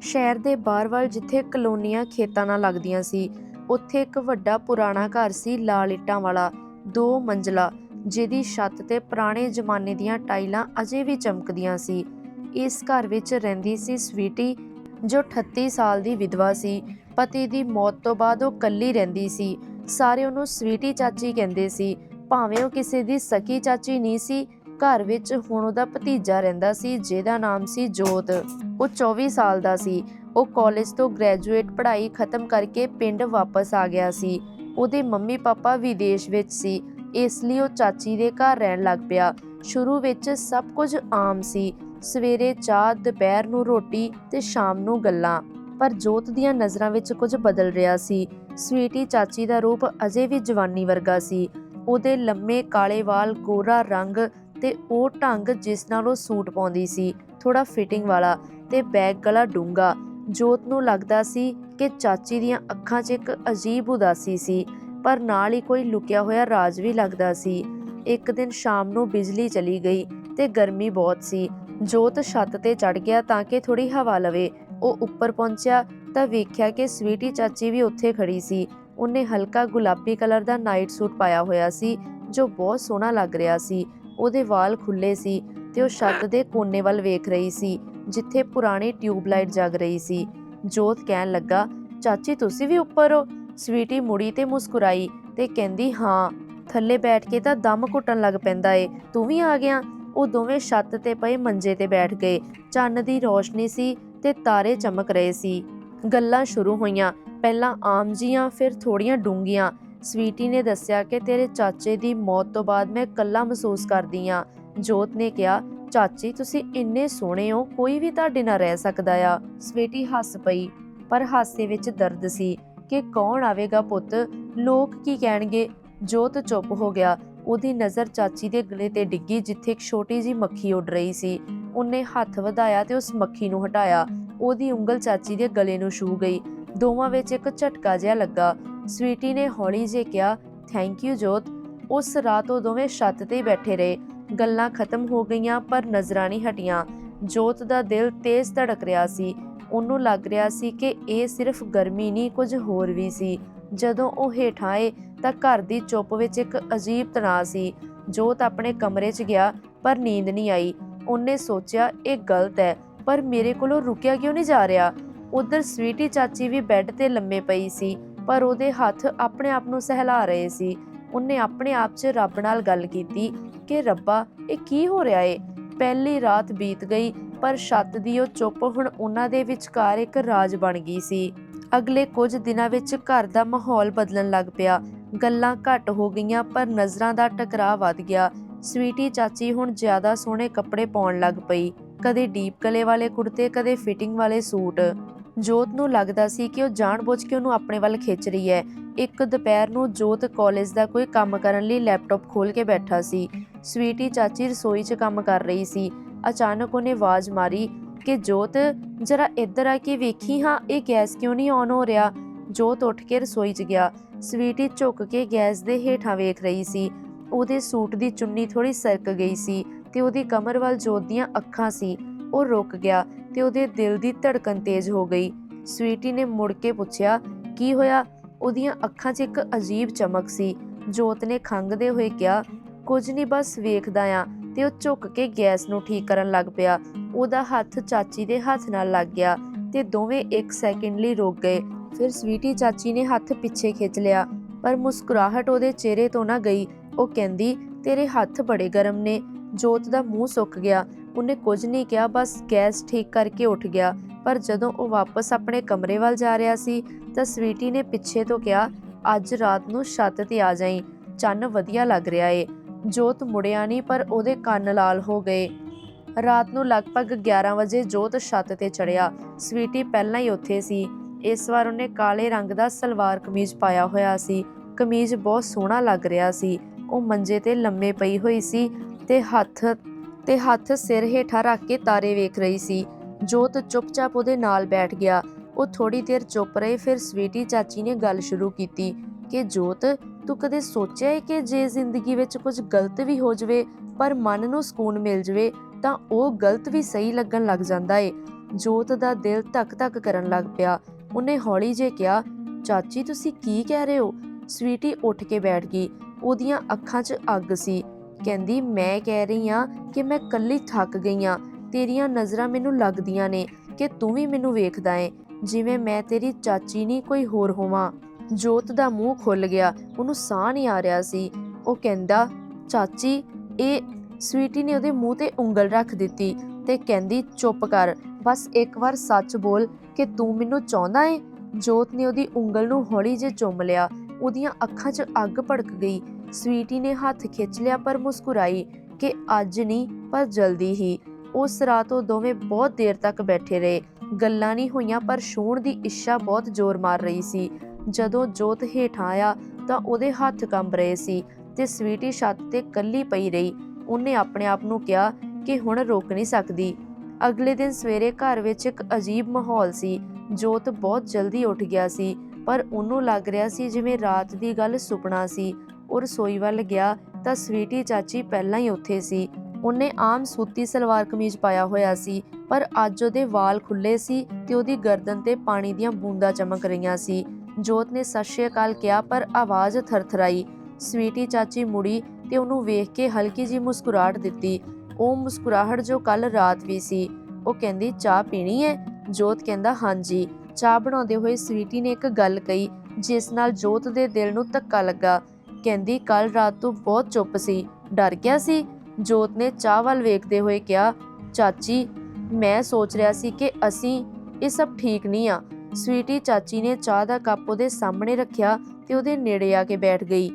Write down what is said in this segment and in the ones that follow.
ਸ਼ਹਿਰ ਦੇ ਬਾਹਰ ਵੱਲ ਜਿੱਥੇ ਕਲੋਨੀਆਂ ਖੇਤਾਂ ਨਾਲ ਲੱਗਦੀਆਂ ਸੀ, ਉੱਥੇ ਇੱਕ ਵੱਡਾ ਪੁਰਾਣਾ ਘਰ ਸੀ ਲਾਲ ਇੱਟਾਂ ਵਾਲਾ, ਦੋ ਮੰਜ਼ਲਾ, ਜਿਹਦੀ ਛੱਤ ਤੇ ਪੁਰਾਣੇ ਜ਼ਮਾਨੇ ਦੀਆਂ ਟਾਈਲਾਂ ਅਜੇ ਵੀ ਚਮਕਦੀਆਂ ਸੀ। ਇਸ ਘਰ ਵਿੱਚ ਰਹਿੰਦੀ ਸੀ ਸਵੀਟੀ, ਜੋ 38 ਸਾਲ ਦੀ ਵਿਧਵਾ ਸੀ। ਪਤੀ ਦੀ ਮੌਤ ਤੋਂ ਬਾਅਦ ਉਹ ਇਕੱਲੀ ਰਹਿੰਦੀ ਸੀ। ਸਾਰੇ ਉਹਨੂੰ ਸਵੀਟੀ ਚਾਚੀ ਕਹਿੰਦੇ ਸੀ। ਭਾਵੇਂ ਉਹ ਕਿਸੇ ਦੀ ਸਕੀ ਚਾਚੀ ਨਹੀਂ ਸੀ ਘਰ ਵਿੱਚ ਹੁਣ ਉਹਦਾ ਭਤੀਜਾ ਰਹਿੰਦਾ ਸੀ, ਜਿਹਦਾ ਨਾਮ ਸੀ ਜੋਤ। ਉਹ 24 ਸਾਲ ਦਾ ਸੀ। ਉਹ ਕਾਲਜ ਤੋਂ ਗ੍ਰੈਜੂਏਟ ਪੜ੍ਹਾਈ ਖਤਮ ਕਰਕੇ ਪਿੰਡ ਵਾਪਸ ਆ ਗਿਆ ਸੀ। ਉਹਦੇ ਮੰਮੀ ਪਾਪਾ ਵਿਦੇਸ਼ ਵਿੱਚ ਸੀ। ਇਸ ਲਈ ਉਹ ਚਾਚੀ ਦੇ ਘਰ ਰਹਿਣ ਲੱਗ ਪਿਆ। ਸ਼ੁਰੂ ਵਿੱਚ ਸਭ ਕੁਝ ਆਮ ਸੀ। ਸਵੇਰੇ ਚਾਹ, ਦੁਪਹਿਰ ਨੂੰ ਰੋਟੀ ਤੇ ਸ਼ਾਮ ਨੂੰ ਗੱਲਾਂ। ਪਰ ਜੋਤ ਦੀਆਂ ਨਜ਼ਰਾਂ ਵਿੱਚ ਕੁਝ ਬਦਲ ਰਿਹਾ ਸੀ। ਸਵੀਟੀ ਚਾਚੀ ਦਾ ਰੂਪ ਅਜੇ ਵੀ ਜਵਾਨੀ ਵਰਗਾ ਸੀ। ਉਹਦੇ ਲੰਮੇ ਕਾਲੇ ਵਾਲ ਗੋਰਾ ਰੰਗ ਤੇ ਉਹ ਢੰਗ ਜਿਸ ਨਾਲ ਉਹ ਸੂਟ ਪਾਉਂਦੀ ਸੀ ਥੋੜਾ ਫਿਟਿੰਗ ਵਾਲਾ ਤੇ ਬੈਗ ਗਲਾ ਡੂੰਗਾ ਜੋਤ ਨੂੰ ਲੱਗਦਾ ਸੀ ਕਿ ਚਾਚੀ ਦੀਆਂ ਅੱਖਾਂ 'ਚ ਇੱਕ ਅਜੀਬ ਉਦਾਸੀ ਸੀ, ਪਰ ਨਾਲ ਹੀ ਕੋਈ ਲੁਕਿਆ ਹੋਇਆ ਰਾਜ ਵੀ ਲੱਗਦਾ ਸੀ। ਇੱਕ ਦਿਨ ਸ਼ਾਮ ਨੂੰ ਬਿਜਲੀ ਚਲੀ ਗਈ ਤੇ ਗਰਮੀ ਬਹੁਤ ਸੀ। ਜੋਤ ਛੱਤ ਤੇ ਚੜ ਗਿਆ ਤਾਂ ਕਿ ਥੋੜੀ ਹਵਾ ਲਵੇ। ਉਹ ਉੱਪਰ ਪਹੁੰਚਿਆ ਤਾਂ ਵੇਖਿਆ ਕਿ ਸਵੀਟੀ ਚਾਚੀ ਵੀ ਉੱਥੇ ਖੜੀ ਸੀ। ਉਹਨੇ ਹਲਕਾ ਗੁਲਾਬੀ ਕਲਰ ਦਾ ਨਾਈਟ ਸੂਟ ਪਾਇਆ ਹੋਇਆ ਸੀ, ਜੋ ਬਹੁਤ ਸੋਹਣਾ ਲੱਗ ਰਿਹਾ ਸੀ। ਉਹਦੇ ਵਾਲ ਖੁੱਲੇ ਸੀ ਤੇ ਉਹ ਛੱਤ ਦੇ ਕੋਨੇ ਵੱਲ ਵੇਖ ਰਹੀ ਸੀ, ਜਿੱਥੇ ਪੁਰਾਣੀ ਟਿਊਬਲਾਈਟ ਜਗ ਰਹੀ ਸੀ। ਜੋਤ ਕਹਿਣ ਲੱਗਾ, ਚਾਚੀ, ਤੁਸੀਂ ਵੀ ਉੱਪਰ ਹੋ? ਸਵੀਟੀ ਮੁੜੀ ਤੇ ਮੁਸਕਰਾਈ ਤੇ ਕਹਿੰਦੀ, ਹਾਂ, ਥੱਲੇ ਬੈਠ ਕੇ ਤਾਂ ਦਮ ਘੁੱਟਣ ਲੱਗ ਪੈਂਦਾ ਏ, ਤੂੰ ਵੀ ਆ ਗਿਆ? ਉਹ ਦੋਵੇਂ ਛੱਤ ਤੇ ਪਏ ਮੰਜੇ ਤੇ ਬੈਠ ਗਏ। ਚੰਨ ਦੀ ਰੋਸ਼ਨੀ ਸੀ ਤੇ ਤਾਰੇ ਚਮਕ ਰਹੇ ਸੀ। ਗੱਲਾਂ ਸ਼ੁਰੂ ਹੋਈਆਂ, ਪਹਿਲਾਂ ਆਮ ਜੀਆਂ, ਫਿਰ ਥੋੜੀਆਂ ਡੂੰਗੀਆਂ ਸਵੀਟੀ ਨੇ ਦੱਸਿਆ ਕਿ ਤੇਰੇ ਚਾਚੇ ਦੀ ਮੌਤ ਤੋਂ ਬਾਅਦ ਮੈਂ ਇਕੱਲਾ ਮਹਿਸੂਸ ਕਰਦੀ ਆ ਜੋਤ ਨੇ ਕਿਹਾ, ਚਾਚੀ, ਤੁਸੀਂ ਇੰਨੇ ਸੋਹਣੇ ਹੋ, ਕੋਈ ਵੀ ਤੁਹਾਡੇ ਨਾਲ ਰਹਿ ਸਕਦਾ ਆ। ਸਵੀਟੀ ਹੱਸ ਪਈ, ਪਰ ਹਾਸੇ ਵਿੱਚ ਦਰਦ ਸੀ ਕਿ ਕੌਣ ਆਵੇਗਾ ਪੁੱਤ? ਲੋਕ ਕੀ ਕਹਿਣਗੇ? ਜੋਤ ਚੁੱਪ ਹੋ ਗਿਆ। ਉਹਦੀ ਨਜ਼ਰ ਚਾਚੀ ਦੇ ਗਲੇ ਤੇ ਡਿੱਗੀ, ਜਿੱਥੇ ਇੱਕ ਛੋਟੀ ਜੀ ਮੱਖੀ ਉੱਡ ਰਹੀ ਸੀ। ਉਹਨੇ ਹੱਥ ਵਧਾਇਆ ਤੇ ਉਸ ਮੱਖੀ ਨੂੰ ਹਟਾਇਆ। ਉਹਦੀ ਉਂਗਲ ਚਾਚੀ ਦੇ ਗਲੇ ਨੂੰ ਛੂ ਗਈ। ਦੋਵਾਂ ਵਿੱਚ ਇੱਕ ਝਟਕਾ ਜਿਹਾ ਲੱਗਾ। ਸਵੀਟੀ ਨੇ ਹੌਲੀ ਜਿਹੇ ਕਿਹਾ ਥੈਂਕ ਯੂ ਜੋਤ। ਉਸ ਰਾਤ ਉਹ ਦੋਵੇਂ ਛੱਤ ਤੇ ਬੈਠੇ ਰਹੇ। ਗੱਲਾਂ ਖਤਮ ਹੋ ਗਈਆਂ, ਪਰ ਨਜ਼ਰਾਂ ਨਹੀਂ ਹਟੀਆਂ। ਜੋਤ ਦਾ ਦਿਲ ਤੇਜ਼ ਧੜਕ ਰਿਹਾ ਸੀ। ਉਹਨੂੰ ਲੱਗ ਰਿਹਾ ਸੀ ਕਿ ਇਹ ਸਿਰਫ ਗਰਮੀ ਨਹੀਂ, ਕੁਝ ਹੋਰ ਵੀ ਸੀ। ਜਦੋਂ ਉਹ ਹੇਠਾਂ ਆਏ, ਤਾਂ ਘਰ ਦੀ ਚੁੱਪ ਵਿੱਚ ਇੱਕ ਅਜੀਬ ਤਣਾਅ ਸੀ। ਜੋਤ ਆਪਣੇ ਕਮਰੇ 'ਚ ਗਿਆ, ਪਰ ਨੀਂਦ ਨਹੀਂ ਆਈ। ਉਹਨੇ ਸੋਚਿਆ, ਇਹ ਗਲਤ ਹੈ, ਪਰ ਮੇਰੇ ਕੋਲੋਂ ਰੁਕਿਆ ਕਿਉਂ ਨਹੀਂ ਜਾ ਰਿਹਾ? ਉਧਰ ਸਵੀਟੀ ਚਾਚੀ ਵੀ ਬੈੱਡ ਤੇ ਲੰਮੇ ਪਈ ਸੀ, ਪਰ ਉਹਦੇ ਹੱਥ ਆਪਣੇ ਆਪ ਨੂੰ ਸਹਿਲਾ ਰਹੇ ਸੀ। ਉਹਨੇ ਆਪਣੇ ਆਪ 'ਚ ਰੱਬ ਨਾਲ ਗੱਲ ਕੀਤੀ ਕਿ, ਰੱਬਾ, ਇਹ ਕੀ ਹੋ ਰਿਹਾ ਏ? ਪਹਿਲੀ ਰਾਤ ਬੀਤ ਗਈ, ਪਰ ਛੱਤ ਦੀ ਉਹ ਚੁੱਪ ਹੁਣ ਉਹਨਾਂ ਦੇ ਵਿਚਕਾਰ ਇੱਕ ਰਾਜ ਬਣ ਗਈ ਸੀ। ਅਗਲੇ ਕੁਝ ਦਿਨਾਂ ਵਿੱਚ ਘਰ ਦਾ ਮਾਹੌਲ ਬਦਲਣ ਲੱਗ ਪਿਆ। ਗੱਲਾਂ ਘੱਟ ਹੋ ਗਈਆਂ, ਪਰ ਨਜ਼ਰਾਂ ਦਾ ਟਕਰਾਅ ਵੱਧ ਗਿਆ। ਸਵੀਟੀ ਚਾਚੀ ਹੁਣ ਜ਼ਿਆਦਾ ਸੋਹਣੇ ਕੱਪੜੇ ਪਾਉਣ ਲੱਗ ਪਈ। ਕਦੇ ਡੀਪ ਕਲੇ ਵਾਲੇ ਕੁੜਤੇ, ਕਦੇ ਫਿਟਿੰਗ ਵਾਲੇ ਸੂਟ। ਜੋਤ ਨੂੰ ਲੱਗਦਾ ਸੀ ਕਿ ਉਹ ਜਾਣਬੁੱਝ ਕੇ ਉਹਨੂੰ ਆਪਣੇ ਵੱਲ ਖਿੱਚ ਰਹੀ ਹੈ। ਇੱਕ ਦੁਪਹਿਰ ਨੂੰ ਜੋਤ ਕਾਲਜ ਦਾ ਕੋਈ ਕੰਮ ਕਰਨ ਲਈ ਲੈਪਟਾਪ ਖੋਲ ਕੇ ਬੈਠਾ ਸੀ। ਸਵੀਟੀ ਚਾਚੀ ਰਸੋਈ 'ਚ ਕੰਮ ਕਰ ਰਹੀ ਸੀ। ਅਚਾਨਕ ਉਹਨੇ ਆਵਾਜ਼ ਮਾਰੀ ਕਿ, ਜੋਤ, ਜਰਾ ਇੱਧਰ ਆ ਕੇ ਵੇਖੀ ਹਾਂ, ਇਹ ਗੈਸ ਕਿਉਂ ਨਹੀਂ ਔਨ ਹੋ ਰਿਹਾ? ਜੋਤ ਉੱਠ ਕੇ ਰਸੋਈ 'ਚ ਗਿਆ। ਸਵੀਟੀ ਝੁੱਕ ਕੇ ਗੈਸ ਦੇ ਹੇਠਾਂ ਵੇਖ ਰਹੀ ਸੀ। ਉਹਦੇ ਸੂਟ ਦੀ ਚੁੰਨੀ ਥੋੜੀ ਸਰਕ ਗਈ ਸੀ ਤੇ ਉਹਦੀ ਕਮਰ ਵੱਲ ਜੋਤ ਦੀਆਂ ਅੱਖਾਂ ਸੀ। ਉਹ ਰੁਕ ਗਿਆ ਤੇ ਉਹਦੇ ਦਿਲ ਦੀ ਧੜਕਨ ਤੇਜ਼ ਹੋ ਗਈ। ਸਵੀਟੀ ਨੇ ਮੁੜ ਕੇ ਪੁੱਛਿਆ, ਕੀ ਹੋਇਆ? ਉਹਦੀਆਂ ਅੱਖਾਂ 'ਚ ਇੱਕ ਅਜੀਬ ਚਮਕ ਸੀ। ਜੋਤ ਨੇ ਖੰਗਦੇ ਹੋਏ ਕਿਹਾ, ਕੁਝ ਨਹੀਂ, ਬਸ ਵੇਖਦਾ ਆ। ਤੇ ਉਹ ਝੁੱਕ ਕੇ ਗੈਸ ਨੂੰ ਠੀਕ ਕਰਨ ਲੱਗ ਪਿਆ। ਉਹਦਾ ਹੱਥ ਚਾਚੀ ਦੇ ਹੱਥ ਨਾਲ ਲੱਗ ਗਿਆ ਤੇ ਦੋਵੇਂ 1 ਸੈਕਿੰਡ ਲਈ ਰੁਕ ਗਏ। ਫਿਰ ਸਵੀਟੀ ਚਾਚੀ ਨੇ ਹੱਥ ਪਿੱਛੇ ਖਿੱਚ ਲਿਆ, ਪਰ ਮੁਸਕਰਾਹਟ ਉਹਦੇ ਚਿਹਰੇ ਤੋਂ ਨਾ ਗਈ। ਉਹ ਕਹਿੰਦੀ, ਤੇਰੇ ਹੱਥ ਬੜੇ ਗਰਮ ਨੇ। ਜੋਤ ਦਾ ਮੂੰਹ ਸੁੱਕ ਗਿਆ। ਉਹਨੇ ਕੁਝ ਨਹੀਂ ਕਿਹਾ, ਬਸ ਗੈਸ ਠੀਕ ਕਰਕੇ ਉੱਠ ਗਿਆ। ਪਰ ਜਦੋਂ ਉਹ ਵਾਪਸ ਆਪਣੇ ਕਮਰੇ ਵੱਲ ਜਾ ਰਿਹਾ ਸੀ, ਤਾਂ ਸਵੀਟੀ ਨੇ ਪਿੱਛੇ ਤੋਂ ਕਿਹਾ, ਅੱਜ ਰਾਤ ਨੂੰ ਛੱਤ ਤੇ ਆ ਜਾਈਂ। ਚੰਨ ਵਧੀਆ ਲੱਗ ਰਿਹਾ ਏ। ਜੋਤ ਮੁੜਿਆ ਨਹੀਂ, ਪਰ ਉਹਦੇ ਕੰਨ ਲਾਲ ਹੋ ਗਏ। ਰਾਤ ਨੂੰ ਲਗਭਗ 11 ਵਜੇ ਜੋਤ ਛੱਤ ਤੇ ਚੜਿਆ ਸਵੀਟੀ ਪਹਿਲਾਂ ਹੀ ਉੱਥੇ ਸੀ। ਇਸ ਵਾਰ ਉਹਨੇ ਕਾਲੇ ਰੰਗ ਦਾ ਸਲਵਾਰ ਕਮੀਜ਼ ਪਾਇਆ ਹੋਇਆ ਸੀ। ਕਮੀਜ਼ ਬਹੁਤ ਸੋਹਣਾ ਲੱਗ ਰਿਹਾ ਸੀ। ਉਹ ਮੰਜੇ ਤੇ ਲੰਮੇ ਪਈ ਹੋਈ ਸੀ। ਤੇ ਹੱਥ ਤੇ ਹੱਥ ਸਿਰ ਹੇਠਾਂ ਰੱਖ ਕੇ ਤਾਰੇ ਵੇਖ ਰਹੀ ਸੀ। ਜੋਤ ਚੁੱਪਚਾਪ ਉਹਦੇ ਨਾਲ ਬੈਠ ਗਿਆ। ਉਹ ਥੋੜੀ ਦੇਰ ਚੁੱਪ ਰਹੇ, ਫਿਰ ਸਵੀਟੀ ਚਾਚੀ ਨੇ ਗੱਲ ਸ਼ੁਰੂ ਕੀਤੀ ਕਿ, ਜੋਤ, ਤੂੰ ਕਦੇ ਸੋਚਿਆ ਹੈ ਕਿ ਜੇ ਜ਼ਿੰਦਗੀ ਵਿੱਚ ਕੁਝ ਗਲਤ ਵੀ ਹੋ ਜਾਵੇ, ਪਰ ਮਨ ਨੂੰ ਸਕੂਨ ਮਿਲ ਜਾਵੇ, ਤਾਂ ਉਹ ਗਲਤ ਵੀ ਸਹੀ ਲੱਗਣ ਲੱਗ ਜਾਂਦਾ ਏ? ਜੋਤ ਦਾ ਦਿਲ ਧੱਕ-ਧੱਕ ਕਰਨ ਲੱਗ ਪਿਆ। ਉਹਨੇ ਹੌਲੀ ਜੇ ਕਿਹਾ, ਚਾਚੀ, ਤੁਸੀਂ ਕੀ ਕਹਿ ਰਹੇ ਹੋ? ਸਵੀਟੀ ਉੱਠ ਕੇ ਬੈਠ ਗਈ। ਉਹਦੀਆਂ ਅੱਖਾਂ 'ਚ ਅੱਗ ਸੀ। ਕਹਿੰਦੀ, ਮੈਂ ਕਹਿ ਰਹੀ ਆ ਕਿ ਮੈਂ ਕੱਲੀ ਥੱਕ ਗਈ ਆ ਤੇਰੀਆਂ ਨਜ਼ਰਾਂ ਮੈਨੂੰ ਲੱਗਦੀਆਂ ਨੇ ਕਿ ਤੂੰ ਵੀ ਮੈਨੂੰ ਵੇਖਦਾ ਏ। ਜਿਵੇਂ ਮੈਂ ਤੇਰੀ ਚਾਚੀ ਨਹੀਂ ਕੋਈ ਹੋਰ ਹੋਵਾਂ ਜੋਤ ਦਾ ਮੂੰਹ ਖੁੱਲ ਗਿਆ। ਉਹਨੂੰ ਸਾਹ ਨਹੀਂ ਆ ਰਿਹਾ ਸੀ। ਉਹ ਕਹਿੰਦਾ, ਚਾਚੀ, ਇਹ ਸਵੀਟੀ ਨੇ ਉਹਦੇ ਮੂੰਹ ਤੇ ਉਂਗਲ ਰੱਖ ਦਿੱਤੀ ਤੇ ਕਹਿੰਦੀ, ਚੁੱਪ ਕਰ। ਬਸ ਇੱਕ ਵਾਰ ਸੱਚ ਬੋਲ ਕਿ ਤੂੰ ਮੈਨੂੰ ਚਾਹੁੰਦਾ ਏ ਜੋਤ ਨੇ ਉਹਦੀ ਉਂਗਲ ਨੂੰ ਹੌਲੀ ਜਿਹੇ ਚੁੰਮ ਲਿਆ। ਉਹਦੀਆਂ ਅੱਖਾਂ 'ਚ ਅੱਗ ਭੜਕ ਗਈ। ਸਵੀਟੀ ਨੇ ਹੱਥ ਖਿੱਚ ਲਿਆ ਪਰ ਮੁਸਕਰਾਈ ਕਿ ਅੱਜ ਨਹੀਂ, ਪਰ ਜਲਦੀ ਹੀ। ਉਸ ਰਾਤ ਉਹ ਦੋਵੇਂ ਬਹੁਤ ਦੇਰ ਤੱਕ ਬੈਠੇ ਰਹੇ। ਗੱਲਾਂ ਨਹੀਂ ਹੋਈਆਂ, ਪਰ ਛੂਹਣ ਦੀ ਇੱਛਾ ਬਹੁਤ ਜ਼ੋਰ ਮਾਰ ਰਹੀ ਸੀ। ਜਦੋਂ ਜੋਤ ਹੇਠਾਂ ਆਇਆ, ਤਾਂ ਉਹਦੇ ਹੱਥ ਕੰਬ ਰਹੇ ਸੀ ਤੇ ਸਵੀਟੀ ਛੱਤ ਤੇ ਕੱਲੀ ਪਈ ਰਹੀ। ਉਹਨੇ ਆਪਣੇ ਆਪ ਨੂੰ ਕਿਹਾ ਕਿ ਹੁਣ ਰੋਕ ਨਹੀਂ ਸਕਦੀ। ਅਗਲੇ ਦਿਨ ਸਵੇਰੇ ਘਰ ਵਿੱਚ ਇੱਕ ਅਜੀਬ ਮਾਹੌਲ ਸੀ। ਜੋਤ ਬਹੁਤ ਜਲਦੀ ਉੱਠ ਗਿਆ ਸੀ, ਪਰ ਉਹਨੂੰ ਲੱਗ ਰਿਹਾ ਸੀ ਜਿਵੇਂ ਰਾਤ ਦੀ ਗੱਲ ਸੁਪਨਾ ਸੀ। ਉਹ ਰਸੋਈ ਵੱਲ ਗਿਆ ਤਾਂ ਸਵੀਟੀ ਚਾਚੀ ਪਹਿਲਾਂ ਹੀ ਉੱਥੇ ਸੀ। ਉਹਨੇ ਆਮ ਸੂਤੀ ਸਲਵਾਰ ਕਮੀਜ਼ ਪਾਇਆ ਹੋਇਆ ਸੀ, ਪਰ ਅੱਜ ਉਹਦੇ ਵਾਲ ਖੁੱਲੇ ਸੀ ਤੇ ਉਹਦੀ ਗਰਦਨ ਤੇ ਪਾਣੀ ਦੀਆਂ ਬੂੰਦਾਂ ਚਮਕ ਰਹੀਆਂ ਸੀ। ਜੋਤ ਨੇ ਸਤਿ ਸ਼੍ਰੀ ਅਕਾਲ ਕਿਹਾ, ਪਰ ਆਵਾਜ਼ ਥਰਥਰਾਈ। ਸਵੀਟੀ ਚਾਚੀ ਮੁੜੀ ਤੇ ਉਹਨੂੰ ਵੇਖ ਕੇ ਹਲਕੀ ਜੀ ਮੁਸਕਰਾਹਟ ਦਿੱਤੀ। ਉਹ ਮੁਸਕਰਾਹਟ ਜੋ ਕੱਲ ਰਾਤ ਵੀ ਸੀ। ਉਹ ਕਹਿੰਦੀ, ਚਾਹ ਪੀਣੀ ਹੈ ਜੋਤ ਕਹਿੰਦਾ, ਹਾਂਜੀ। ਚਾਹ ਬਣਾਉਂਦੇ ਹੋਏ ਸਵੀਟੀ ਨੇ ਇੱਕ ਗੱਲ ਕਹੀ, ਜਿਸ ਨਾਲ ਜੋਤ ਦੇ ਦਿਲ ਨੂੰ ਧੱਕਾ ਲੱਗਾ। ਕਹਿੰਦੀ ਕੱਲ ਰਾਤ ਤੂੰ ਬਹੁਤ ਚੁੱਪ ਸੀ, ਡਰ ਗਿਆ ਸੀ? ਜੋਤ ਨੇ ਚਾਹ ਵੱਲ ਵੇਖਦੇ ਹੋਏ ਕਿਹਾ, ਚਾਚੀ, ਮੈਂ ਸੋਚ ਰਿਹਾ ਸੀ ਕਿ ਅਸੀਂ, ਇਹ ਸਭ ਠੀਕ ਨਹੀਂ ਆ। ਸਵੀਟੀ ਚਾਚੀ ਨੇ ਚਾਹ ਦਾ ਕੱਪ ਉਹਦੇ ਸਾਹਮਣੇ ਰੱਖਿਆ ਤੇ ਉਹਦੇ ਨੇੜੇ ਆ ਕੇ ਬੈਠ ਗਈ।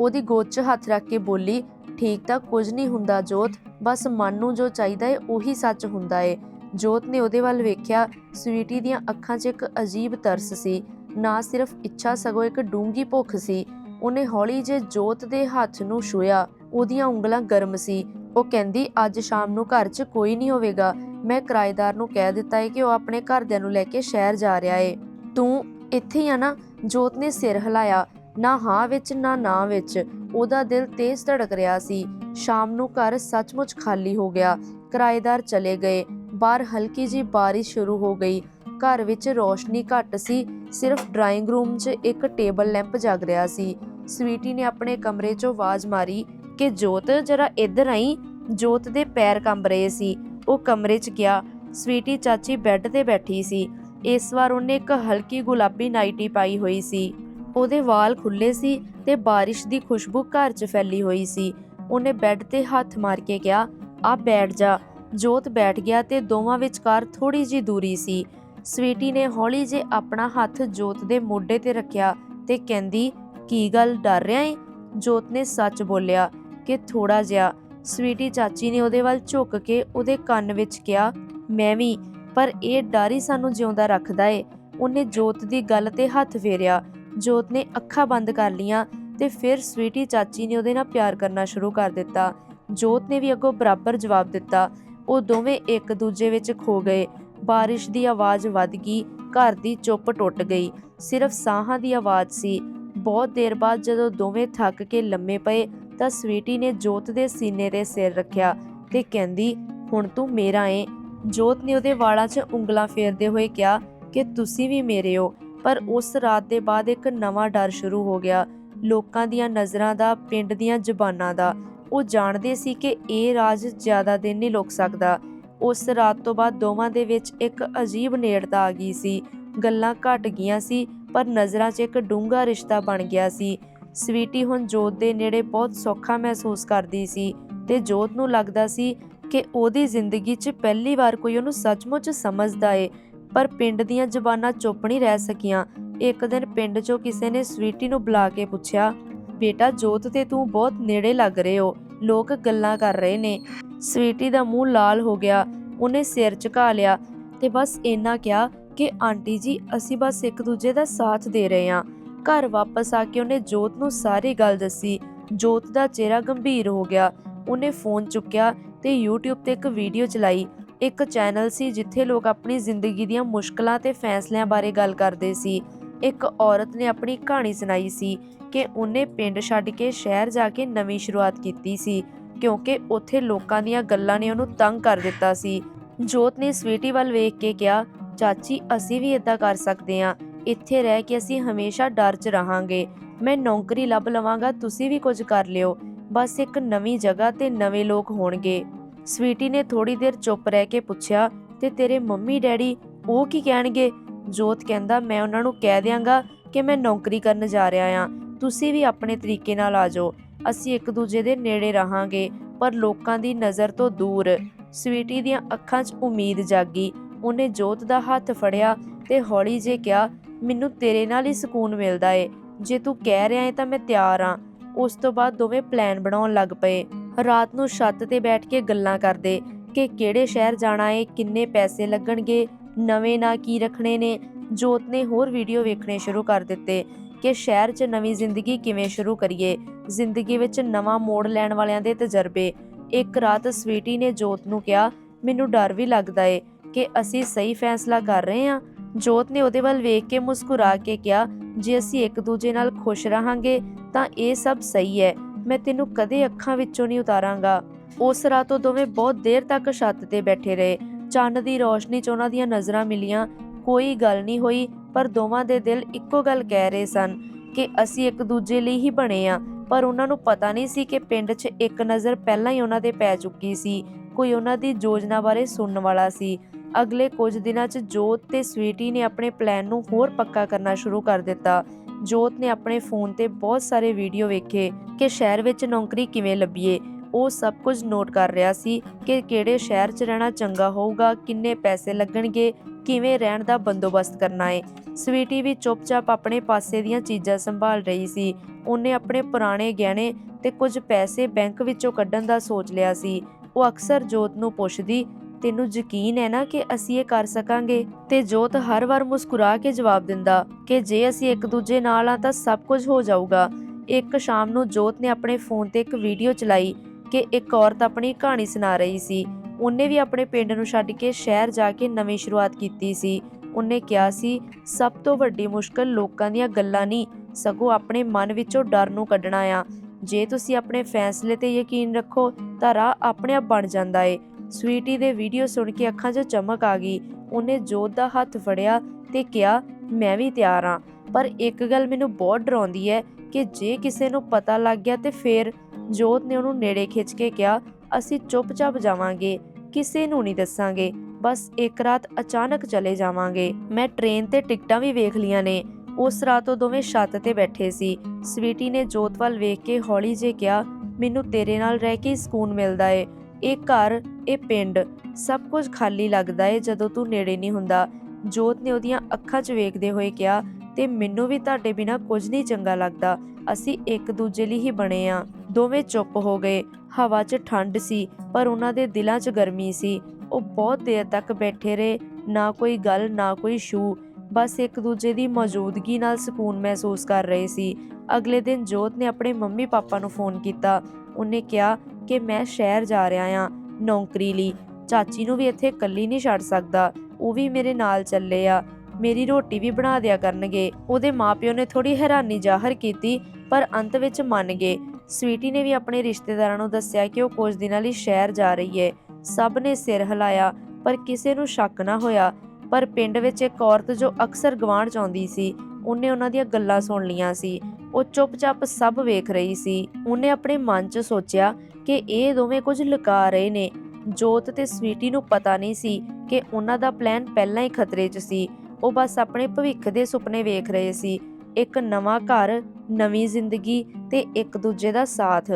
ਉਹਦੀ ਗੋਦ 'ਚ ਹੱਥ ਰੱਖ ਕੇ ਬੋਲੀ, ਠੀਕ ਤਾਂ ਕੁਝ ਨਹੀਂ ਹੁੰਦਾ ਜੋਤ, ਬਸ ਮਨ ਨੂੰ ਜੋ ਚਾਹੀਦਾ ਏ ਉਹੀ ਸੱਚ ਹੁੰਦਾ ਏ। ਜੋਤ ਨੇ ਉਹਦੇ ਵੱਲ ਵੇਖਿਆ, ਸਵੀਟੀ ਦੀਆਂ ਅੱਖਾਂ 'ਚ ਇੱਕ ਅਜੀਬ ਤਰਸ ਸੀ। ਨਾ ਸਿਰਫ ਇੱਛਾ ਸਗੋਂ ਇੱਕ ਡੂੰਗੀ ਭੁੱਖ ਸੀ। ਉਹਨੇ ਹੌਲੀ ਜੇ ਜੋਤ ਦੇ ਹੱਥ ਨੂੰ ਛੂਇਆ ਉਹਦੀਆਂ ਉਂਗਲਾਂ ਗਰਮ ਸੀ। ਉਹ ਕਹਿੰਦੀ, ਅੱਜ ਸ਼ਾਮ ਨੂੰ ਘਰ 'ਚ ਕੋਈ ਨਹੀਂ ਹੋਵੇਗਾ। ਮੈਂ ਕਿਰਾਏਦਾਰ ਨੂੰ ਕਹਿ ਦਿੱਤਾ ਏ ਕਿ ਉਹ ਆਪਣੇ ਘਰਦਿਆਂ ਨੂੰ ਲੈ ਕੇ ਸ਼ਹਿਰ ਜਾ ਰਿਹਾ ਏ। ਤੂੰ ਇੱਥੇ ਹੀ ਆ ਨਾ? ਜੋਤ ਨੇ ਸਿਰ ਹਿਲਾਇਆ। ਨਾ ਹਾਂ ਵਿੱਚ, ਨਾ ਨਾ ਵਿੱਚ। ਉਹਦਾ ਦਿਲ ਤੇਜ਼ ਧੜਕ ਰਿਹਾ ਸੀ। ਸ਼ਾਮ ਨੂੰ ਘਰ ਸੱਚਮੁੱਚ ਖਾਲੀ ਹੋ ਗਿਆ। ਕਿਰਾਏਦਾਰ ਚਲੇ ਗਏ। ਬਾਹਰ ਹਲਕੀ ਜੀ ਬਾਰਿਸ਼ ਸ਼ੁਰੂ ਹੋ ਗਈ। ਘਰ ਵਿੱਚ ਰੋਸ਼ਨੀ ਘੱਟ ਸੀ, ਸਿਰਫ ਡਰਾਇੰਗ ਰੂਮ 'ਚ ਇੱਕ ਟੇਬਲ ਲੈਂਪ ਜਗ ਰਿਹਾ ਸੀ। ਸਵੀਟੀ ਨੇ ਆਪਣੇ ਕਮਰੇ 'ਚੋਂ ਆਵਾਜ਼ ਮਾਰੀ ਕਿ, ਜੋਤ, ਜਰਾ ਇੱਧਰ ਆਈ। ਜੋਤ ਦੇ ਪੈਰ ਕੰਬ ਰਹੇ ਸੀ। ਉਹ ਕਮਰੇ 'ਚ ਗਿਆ। ਸਵੀਟੀ ਚਾਚੀ ਬੈੱਡ ਤੇ ਬੈਠੀ ਸੀ। ਇਸ ਵਾਰ ਉਹਨੇ ਇੱਕ ਹਲਕੀ ਗੁਲਾਬੀ ਨਾਈਟੀ ਪਾਈ ਹੋਈ ਸੀ। ਉਹਦੇ ਵਾਲ ਖੁੱਲੇ ਸੀ ਤੇ ਬਾਰਿਸ਼ ਦੀ ਖੁਸ਼ਬੂ ਘਰ 'ਚ ਫੈਲੀ ਹੋਈ ਸੀ। ਉਹਨੇ ਬੈੱਡ ਤੇ ਹੱਥ ਮਾਰ ਕੇ ਕਿਹਾ, ਆ ਬੈਠ ਜਾ। ਜੋਤ ਬੈਠ ਗਿਆ ਤੇ ਦੋਵਾਂ ਵਿਚਕਾਰ ਥੋੜੀ ਜੀ ਦੂਰੀ ਸੀ। ਸਵੀਟੀ ਨੇ ਹੌਲੀ ਜੇ ਆਪਣਾ ਹੱਥ ਜੋਤ ਦੇ ਮੋਢੇ ਤੇ ਰੱਖਿਆ ਤੇ ਕਹਿੰਦੀ, ਕੀ ਗੱਲ ਡਰ ਰਿਹਾ ਏ? ਜੋਤ ਨੇ ਸੱਚ ਬੋਲਿਆ ਕਿ ਥੋੜਾ ਜਿਹਾ। ਸਵੀਟੀ ਚਾਚੀ ਨੇ ਉਹਦੇ ਵੱਲ ਝੁੱਕ ਕੇ ਉਹਦੇ ਕੰਨ ਵਿੱਚ ਕਿਹਾ, ਮੈਂ ਵੀ, ਪਰ ਇਹ ਡਰ ਹੀ ਸਾਨੂੰ ਜਿਉਂਦਾ ਰੱਖਦਾ ਏ। ਉਹਨੇ ਜੋਤ ਦੀ ਗੱਲ ਤੇ ਹੱਥ ਫੇਰਿਆ। ਜੋਤ ਨੇ ਅੱਖਾਂ ਬੰਦ ਕਰ ਲੀਆਂ ਤੇ ਫਿਰ ਸਵੀਟੀ ਚਾਚੀ ਨੇ ਉਹਦੇ ਨਾਲ ਪਿਆਰ ਕਰਨਾ ਸ਼ੁਰੂ ਕਰ ਦਿੱਤਾ। ਜੋਤ ਨੇ ਵੀ ਅੱਗੋਂ ਬਰਾਬਰ ਜਵਾਬ ਦਿੱਤਾ। ਉਹ ਦੋਵੇਂ ਇੱਕ ਦੂਜੇ ਵਿੱਚ ਖੋ ਗਏ। ਬਾਰਿਸ਼ ਦੀ ਆਵਾਜ਼ ਵੱਧ ਗਈ, ਘਰ ਦੀ ਚੁੱਪ ਟੁੱਟ ਗਈ। ਸਿਰਫ ਸਾਹਾਂ ਦੀ ਆਵਾਜ਼ ਸੀ। ਬਹੁਤ ਦੇਰ ਬਾਅਦ ਜਦੋਂ ਦੋਵੇਂ ਥੱਕ ਕੇ ਲੰਮੇ ਪਏ ਤਾਂ ਸਵੀਟੀ ਨੇ ਜੋਤ ਦੇ ਸੀਨੇ ਤੇ ਸਿਰ ਰੱਖਿਆ ਤੇ ਕਹਿੰਦੀ, ਹੁਣ ਤੂੰ ਮੇਰਾ ਏ। ਜੋਤ ਨੇ ਉਹਦੇ ਵਾਲਾਂ 'ਚ ਉਂਗਲਾਂ ਫੇਰਦੇ ਹੋਏ ਕਿਹਾ ਕਿ ਤੁਸੀਂ ਵੀ ਮੇਰੇ ਹੋ ਪਰ ਉਸ ਰਾਤ ਦੇ ਬਾਅਦ ਇੱਕ ਨਵਾਂ ਡਰ ਸ਼ੁਰੂ ਹੋ ਗਿਆ। ਲੋਕਾਂ ਦੀਆਂ ਨਜ਼ਰਾਂ ਦਾ, ਪਿੰਡ ਦੀਆਂ ਜ਼ਬਾਨਾਂ ਦਾ। ਉਹ ਜਾਣਦੇ ਸੀ ਕਿ ਇਹ ਰਾਜ ਜ਼ਿਆਦਾ ਦਿਨ ਨਹੀਂ ਲੁਕ ਸਕਦਾ। ਉਸ ਰਾਤ ਤੋਂ ਬਾਅਦ ਦੋਵਾਂ ਦੇ ਵਿੱਚ ਇੱਕ ਅਜੀਬ ਨੇੜਤਾ ਆ ਗਈ ਸੀ। ਗੱਲਾਂ ਘਟ ਗਈਆਂ ਸੀ, ਪਰ ਨਜ਼ਰਾਂ 'ਚ ਇੱਕ ਡੂੰਘਾ ਰਿਸ਼ਤਾ ਬਣ ਗਿਆ ਸੀ। ਸਵੀਟੀ ਹੁਣ ਜੋਤ ਦੇ ਨੇੜੇ ਬਹੁਤ ਸੌਖਾ ਮਹਿਸੂਸ ਕਰਦੀ ਸੀ ਤੇ ਜੋਤ ਨੂੰ ਲੱਗਦਾ ਸੀ ਕਿ ਉਹਦੀ ਜ਼ਿੰਦਗੀ 'ਚ ਪਹਿਲੀ ਵਾਰ ਕੋਈ ਉਹਨੂੰ ਸੱਚਮੁੱਚ ਸਮਝਦਾ ਏ। ਪਰ ਪਿੰਡ ਦੀਆਂ ਜ਼ਬਾਨਾਂ ਚੁੱਪ ਨਹੀਂ ਰਹਿ ਸਕੀਆਂ। ਇੱਕ ਦਿਨ ਪਿੰਡ 'ਚੋਂ ਕਿਸੇ ਨੇ ਸਵੀਟੀ ਨੂੰ ਬੁਲਾ ਕੇ ਪੁੱਛਿਆ, ਬੇਟਾ, ਜੋਤ ਤੇ ਤੂੰ ਬਹੁਤ ਨੇੜੇ ਲੱਗ ਰਹੇ ਹੋ। ਲੋਕ ਗੱਲਾਂ ਕਰ ਰਹੇ ਨੇ। ਸਵੀਟੀ ਦਾ ਮੂੰਹ ਲਾਲ ਹੋ ਗਿਆ। ਉਹਨੇ ਸਿਰ ਝੁਕਾ ਲਿਆ ਤੇ ਬਸ ਇੰਨਾ ਕਿਹਾ ਕਿ, ਆਂਟੀ ਜੀ, ਅਸੀਂ ਬਸ ਇੱਕ ਦੂਜੇ ਦਾ ਸਾਥ ਦੇ ਰਹੇ ਹਾਂ। ਘਰ ਵਾਪਸ ਆ ਕੇ ਉਹਨੇ ਜੋਤ ਨੂੰ ਸਾਰੀ ਗੱਲ ਦੱਸੀ। ਜੋਤ ਦਾ ਚਿਹਰਾ ਗੰਭੀਰ ਹੋ ਗਿਆ। ਉਹਨੇ ਫੋਨ ਚੁੱਕਿਆ ਤੇ YouTube ਤੇ ਇੱਕ ਵੀਡੀਓ ਚਲਾਈ। ਇੱਕ ਚੈਨਲ ਸੀ ਜਿੱਥੇ ਲੋਕ ਆਪਣੀ ਜ਼ਿੰਦਗੀ ਦੀਆਂ ਮੁਸ਼ਕਲਾਂ ਤੇ ਫੈਸਲਿਆਂ ਬਾਰੇ ਗੱਲ ਕਰਦੇ ਸੀ। ਇੱਕ ਔਰਤ ਨੇ ਆਪਣੀ ਕਹਾਣੀ ਸੁਣਾਈ ਸੀ ਕਿ ਉਹਨੇ ਪਿੰਡ ਛੱਡ ਕੇ ਸ਼ਹਿਰ ਜਾ ਕੇ ਨਵੀਂ ਸ਼ੁਰੂਆਤ ਕੀਤੀ ਸੀ। ਕਿਉਂਕਿ ਉੱਥੇ ਲੋਕਾਂ ਦੀਆਂ ਗੱਲਾਂ ਨੇ ਉਹਨੂੰ ਤੰਗ ਕਰ ਦਿੱਤਾ ਸੀ। ਜੋਤ ਨੇ ਸਵੀਟੀ ਵੱਲ ਵੇਖ ਕੇ ਕਿਹਾ, ਚਾਚੀ, ਅਸੀਂ ਵੀ ਇਦਾਂ ਕਰ ਸਕਦੇ ਹਾਂ। ਇੱਥੇ ਰਹਿ ਕੇ ਅਸੀਂ ਹਮੇਸ਼ਾ ਡਰ 'ਚ ਰਹਾਂਗੇ। ਮੈਂ ਨੌਕਰੀ ਲੱਭ ਲਵਾਂਗਾ, ਤੁਸੀਂ ਵੀ ਕੁਝ ਕਰ ਲਿਓ। ਬਸ ਇੱਕ ਨਵੀਂ ਜਗ੍ਹਾ ਤੇ ਨਵੇਂ ਲੋਕ ਹੋਣਗੇ। ਸਵੀਟੀ ਨੇ ਥੋੜੀ ਦੇਰ ਚੁੱਪ ਰਹਿ ਕੇ ਪੁੱਛਿਆ, ਤੇ ਤੇਰੇ ਮੰਮੀ, ਡੈਡੀ ਉਹ ਕੀ ਕਹਿਣਗੇ? ਜੋਤ ਕਹਿੰਦਾ, ਮੈਂ ਉਹਨਾਂ ਨੂੰ ਕਹਿ ਦਿਆਂਗਾ ਕਿ ਮੈਂ ਨੌਕਰੀ ਕਰਨ ਜਾ ਰਿਹਾ ਹਾਂ। ਤੁਸੀਂ ਵੀ ਆਪਣੇ ਤਰੀਕੇ ਨਾਲ ਆ ਜਾਓ। ਅਸੀਂ ਇੱਕ ਦੂਜੇ ਦੇ ਨੇੜੇ ਰਹਾਂਗੇ, ਪਰ ਲੋਕਾਂ ਦੀ ਨਜ਼ਰ ਤੋਂ ਦੂਰ। ਸਵੀਟੀ ਦੀਆਂ ਅੱਖਾਂ 'ਚ ਉਮੀਦ ਜਾਗੀ। ਉਹਨੇ ਜੋਤ ਦਾ ਹੱਥ ਫੜਿਆ ਤੇ ਹੌਲੀ ਜੇ ਕਿਹਾ, ਮੈਨੂੰ ਤੇਰੇ ਨਾਲ ਹੀ ਸਕੂਨ ਮਿਲਦਾ ਏ। ਜੇ ਤੂੰ ਕਹਿ ਰਿਹਾ ਏ ਤਾਂ ਮੈਂ ਤਿਆਰ ਹਾਂ ਉਸ ਤੋਂ ਬਾਅਦ ਦੋਵੇਂ ਪਲਾਨ ਬਣਾਉਣ ਲੱਗ ਪਏ। ਰਾਤ ਨੂੰ ਛੱਤ ਤੇ ਬੈਠ ਕੇ ਗੱਲਾਂ ਕਰਦੇ ਕਿ ਕਿਹੜੇ ਸ਼ਹਿਰ ਜਾਣਾ ਏ, ਕਿੰਨੇ ਪੈਸੇ ਲੱਗਣਗੇ, ਨਵੇਂ ਨਾਂ ਕੀ ਰੱਖਣੇ ਨੇ। ਜੋਤ ਨੇ ਹੋਰ ਵੀਡੀਓ ਵੇਖਣੇ ਸ਼ੁਰੂ ਕਰ ਦਿੱਤੇ। ਕਿ ਸ਼ਹਿਰ 'ਚ ਨਵੀਂ ਜ਼ਿੰਦਗੀ ਕਿਵੇਂ ਸ਼ੁਰੂ ਕਰੀਏ? ਜ਼ਿੰਦਗੀ ਵਿੱਚ ਨਵਾਂ ਮੋੜ ਲੈਣ ਵਾਲਿਆਂ ਦੇ ਤਜਰਬੇ। ਇੱਕ ਰਾਤ ਸਵੀਟੀ ਨੇ ਜੋਤ ਨੂੰ ਕਿਹਾ, ਮੈਨੂੰ ਡਰ ਵੀ ਲੱਗਦਾ ਏ ਕਿ ਅਸੀਂ ਸਹੀ ਫੈਸਲਾ ਕਰ ਰਹੇ ਹਾਂ ਜੋਤ ਨੇ ਉਹਦੇ ਵੱਲ ਵੇਖ ਕੇ ਮੁਸਕਰਾ ਕੇ ਕਿਹਾ, ਜੇ ਅਸੀਂ ਇੱਕ ਦੂਜੇ ਨਾਲ ਖੁਸ਼ ਰਹਾਂਗੇ, ਤਾਂ ਇਹ ਸਭ ਸਹੀ ਹੈ। ਮੈਂ ਤੈਨੂੰ ਕਦੇ ਅੱਖਾਂ ਵਿੱਚੋਂ ਨਹੀਂ ਉਤਾਰਾਂਗਾ। ਉਸ ਰਾਤ ਉਹ ਦੋਵੇਂ ਬਹੁਤ ਦੇਰ ਤੱਕ ਛੱਤ ਤੇ ਬੈਠੇ ਰਹੇ। ਚੰਨ ਦੀ ਰੋਸ਼ਨੀ 'ਚ ਉਹਨਾਂ ਦੀਆਂ ਨਜ਼ਰਾਂ ਮਿਲੀਆਂ। ਕੋਈ ਗੱਲ ਨਹੀਂ ਹੋਈ, ਪਰ ਦੋਵਾਂ ਦੇ ਦਿਲ ਇੱਕੋ ਗੱਲ ਕਹਿ ਰਹੇ ਸਨ ਕਿ ਅਸੀਂ ਇੱਕ ਦੂਜੇ ਲਈ ਹੀ ਬਣੇ ਆ। ਪਰ ਉਹਨਾਂ ਨੂੰ ਪਤਾ ਨਹੀਂ ਸੀ ਕਿ ਪਿੰਡ 'ਚ ਇੱਕ ਨਜ਼ਰ ਪਹਿਲਾਂ ਹੀ ਉਹਨਾਂ ਦੇ ਪੈ ਚੁੱਕੀ ਸੀ। ਕੋਈ ਉਹਨਾਂ ਦੀ ਯੋਜਨਾ ਬਾਰੇ ਸੁਣਨ ਵਾਲਾ ਸੀ। ਅਗਲੇ ਕੁਝ ਦਿਨਾਂ 'ਚ ਜੋਤ ਤੇ ਸਵੀਟੀ ਨੇ ਆਪਣੇ ਪਲਾਨ ਨੂੰ ਹੋਰ ਪੱਕਾ ਕਰਨਾ ਸ਼ੁਰੂ ਕਰ ਦਿੱਤਾ। ਜੋਤ ਨੇ ਆਪਣੇ ਫੋਨ ਤੇ ਬਹੁਤ ਸਾਰੇ ਵੀਡੀਓ ਵੇਖੇ ਕਿ ਸ਼ਹਿਰ ਵਿੱਚ ਨੌਕਰੀ ਕਿਵੇਂ ਲੱਭੀਏ। ਉਹ ਸਭ ਕੁਝ ਨੋਟ ਕਰ ਰਿਹਾ ਸੀ ਕਿ ਕਿਹੜੇ ਸ਼ਹਿਰ 'ਚ ਰਹਿਣਾ ਚੰਗਾ ਹੋਊਗਾ, ਕਿੰਨੇ ਪੈਸੇ ਲੱਗਣਗੇ ਕਿਵੇਂ ਰਹਿਣ ਦਾ ਬੰਦੋਬਸਤ ਕਰਨਾ ਹੈ ਸਵੀਟੀ ਵੀ ਚੁੱਪਚਾਪ ਆਪਣੇ ਪਾਸੇ ਦੀਆਂ ਚੀਜ਼ਾਂ ਸੰਭਾਲ ਰਹੀ ਸੀ। ਉਹਨੇ ਆਪਣੇ ਪੁਰਾਣੇ ਗਹਿਣੇ ਤੇ ਕੁਝ ਪੈਸੇ ਬੈਂਕ ਵਿੱਚੋਂ ਕੱਢਣ ਦਾ ਸੋਚ ਲਿਆ ਸੀ। ਉਹ ਅਕਸਰ ਜੋਤ ਨੂੰ ਪੁੱਛਦੀ, ਤੈਨੂੰ ਯਕੀਨ ਹੈ ਨਾ ਕਿ ਅਸੀਂ ਇਹ ਕਰ ਸਕਾਂਗੇ? ਤੇ ਜੋਤ ਹਰ ਵਾਰ ਮੁਸਕਰਾ ਕੇ ਜਵਾਬ ਦਿੰਦਾ, ਕਿ ਜੇ ਅਸੀਂ ਇੱਕ ਦੂਜੇ ਨਾਲ ਆ ਤਾਂ ਸਭ ਕੁਝ ਹੋ ਜਾਊਗਾ। ਇੱਕ ਸ਼ਾਮ ਨੂੰ ਜੋਤ ਨੇ ਆਪਣੇ ਫੋਨ ਤੇ ਇੱਕ ਵੀਡੀਓ ਚਲਾਈ ਕਿ ਇੱਕ ਔਰਤ ਆਪਣੀ ਕਹਾਣੀ ਸੁਣਾ ਰਹੀ ਸੀ। ਉਹਨੇ ਵੀ ਆਪਣੇ ਪਿੰਡ ਨੂੰ ਛੱਡ ਕੇ ਸ਼ਹਿਰ ਜਾ ਕੇ ਨਵੀਂ ਸ਼ੁਰੂਆਤ ਕੀਤੀ ਸੀ। ਉਹਨੇ ਕਿਹਾ ਸੀ, ਸਭ ਤੋਂ ਵੱਡੀ ਮੁਸ਼ਕਲ ਲੋਕਾਂ ਦੀਆਂ ਗੱਲਾਂ ਨਹੀਂ, ਸਗੋਂ ਆਪਣੇ ਮਨ ਵਿੱਚੋਂ ਡਰ ਨੂੰ ਕੱਢਣਾ ਆ। ਜੇ ਤੁਸੀਂ ਆਪਣੇ ਫੈਸਲੇ ਤੇ ਯਕੀਨ ਰੱਖੋ, ਤਾਂ ਰਾਹ ਆਪਣੇ ਆਪ ਬਣ ਜਾਂਦਾ ਏ। ਸਵੀਟੀ ਦੇ ਵੀਡੀਓ ਸੁਣ ਕੇ ਅੱਖਾਂ 'ਚ ਚਮਕ ਆ ਗਈ। ਉਹਨੇ ਜੋਤ ਦਾ ਹੱਥ ਫੜਿਆ ਤੇ ਕਿਹਾ, ਮੈਂ ਵੀ ਤਿਆਰ ਹਾਂ ਪਰ ਇੱਕ ਗੱਲ ਮੈਨੂੰ ਬਹੁਤ ਡਰਾਉਂਦੀ ਹੈ ਕਿ ਜੇ ਕਿਸੇ ਨੂੰ ਪਤਾ ਲੱਗ ਗਿਆ ਤੇ ਫੇਰ ਜੋਤ ਨੇ ਉਹਨੂੰ ਨੇੜੇ ਖਿੱਚ ਕੇ ਕਿਹਾ, ਅਸੀਂ ਚੁੱਪਚਾਪ ਜਾਵਾਂਗੇ। ਕਿਸੇ ਨੂੰ ਨਹੀਂ ਦੱਸਾਂਗੇ। ਬਸ ਇੱਕ ਰਾਤ ਅਚਾਨਕ ਚਲੇ ਜਾਵਾਂਗੇ। ਮੈਂ ਟ੍ਰੇਨ ਤੇ ਟਿਕਟਾਂ ਵੀ ਵੇਖ ਲੀਆਂ ਨੇ। ਉਸ ਰਾਤ ਉਹ ਦੋਵੇਂ ਛੱਤ ਤੇ ਬੈਠੇ ਸੀ। ਸਵੀਟੀ ਨੇ ਜੋਤ ਵੱਲ ਵੇਖ ਕੇ ਹੌਲੀ ਜੇ ਕਿਹਾ, ਮੈਨੂੰ ਤੇਰੇ ਨਾਲ ਰਹਿ ਕੇ ਸਕੂਨ ਮਿਲਦਾ ਏ। ਇਹ ਘਰ, ਇਹ ਪਿੰਡ, ਸਭ ਕੁਝ ਖਾਲੀ ਲੱਗਦਾ ਏ ਜਦੋਂ ਤੂੰ ਨੇੜੇ ਨਹੀਂ ਹੁੰਦਾ। ਜੋਤ ਨੇ ਉਹਦੀਆਂ ਅੱਖਾਂ 'ਚ ਵੇਖਦੇ ਹੋਏ ਕਿਹਾ, ਤੇ ਮੈਨੂੰ ਵੀ ਤੁਹਾਡੇ ਬਿਨਾ ਕੁਝ ਨਹੀਂ ਚੰਗਾ ਲੱਗਦਾ। ਅਸੀਂ ਇੱਕ ਦੂਜੇ ਲਈ ਹੀ ਬਣੇ ਆ। ਦੋਵੇਂ ਚੁੱਪ ਹੋ ਗਏ। ਹਵਾ 'ਚ ਠੰਡ ਸੀ, ਪਰ ਉਹਨਾਂ ਦੇ ਦਿਲਾਂ 'ਚ ਗਰਮੀ ਸੀ। ਉਹ ਬਹੁਤ ਦੇਰ ਤੱਕ ਬੈਠੇ ਰਹੇ, ਨਾ ਕੋਈ ਗੱਲ, ਨਾ ਕੋਈ ਛੂ। ਬਸ ਇੱਕ ਦੂਜੇ ਦੀ ਮੌਜੂਦਗੀ ਨਾਲ ਸਕੂਨ ਮਹਿਸੂਸ ਕਰ ਰਹੇ ਸੀ। ਅਗਲੇ ਦਿਨ ਜੋਤ ਨੇ ਆਪਣੇ ਮੰਮੀ ਪਾਪਾ ਨੂੰ ਫੋਨ ਕੀਤਾ। ਉਹਨੇ ਕਿਹਾ ਕਿ ਮੈਂ ਸ਼ਹਿਰ ਜਾ ਰਿਹਾ ਆ, ਨੌਕਰੀ ਲਈ। ਚਾਚੀ ਨੂੰ ਵੀ ਇੱਥੇ ਇਕੱਲੀ ਨਹੀਂ ਛੱਡ ਸਕਦਾ। ਉਹ ਵੀ ਮੇਰੇ ਨਾਲ ਚੱਲੇ ਆ। ਮੇਰੀ ਰੋਟੀ ਵੀ ਬਣਾ ਦਿਆ ਕਰਨਗੇ। ਉਹਦੇ ਮਾਪਿਓ ਨੇ ਥੋੜੀ ਹੈਰਾਨੀ ਜ਼ਾਹਰ ਕੀਤੀ। ਪਰ ਅੰਤ ਵਿੱਚ ਮੰਨ ਗਏ। ਸਵੀਟੀ ਨੇ ਵੀ ਆਪਣੇ ਰਿਸ਼ਤੇਦਾਰਾਂ ਨੂੰ ਦੱਸਿਆ ਕਿ ਉਹ ਕੁਝ ਦਿਨਾਂ ਲਈ ਸ਼ਹਿਰ ਜਾ ਰਹੀ ਹੈ। ਸਭ ਨੇ ਸਿਰ ਹਿਲਾਇਆ, ਪਰ ਕਿਸੇ ਨੂੰ ਸ਼ੱਕ ਨਾ ਹੋਇਆ। ਪਰ ਪਿੰਡ ਵਿੱਚ ਇੱਕ ਔਰਤ ਜੋ ਅਕਸਰ ਗਵਾਂਢ ਚਾਉਂਦੀ ਸੀ, ਉਹਨੇ ਉਹਨਾਂ ਦੀਆਂ ਗੱਲਾਂ ਸੁਣ ਲੀਆਂ ਸੀ। ਉਹ ਚੁੱਪਚਾਪ ਸਭ ਵੇਖ ਰਹੀ ਸੀ। ਉਹਨੇ ਆਪਣੇ ਮਨ 'ਚ ਸੋਚਿਆ ਕਿ ਇਹ ਦੋਵੇਂ ਕੁਝ ਲੁਕਾ ਰਹੇ ਨੇ। ਜੋਤ ਤੇ ਸਵੀਟੀ ਨੂੰ ਪਤਾ ਨਹੀਂ ਸੀ ਕਿ ਉਹਨਾਂ ਦਾ ਪਲਾਨ ਪਹਿਲਾਂ ਹੀ ਖਤਰੇ 'ਚ ਸੀ। ਉਹ ਬਸ ਆਪਣੇ ਭਵਿੱਖ ਦੇ ਸੁਪਨੇ ਵੇਖ ਰਹੇ ਸੀ। ਇੱਕ ਨਵਾਂ ਘਰ, ਨਵੀਂ ਜ਼ਿੰਦਗੀ ਤੇ ਇੱਕ ਦੂਜੇ ਦਾ ਸਾਥ।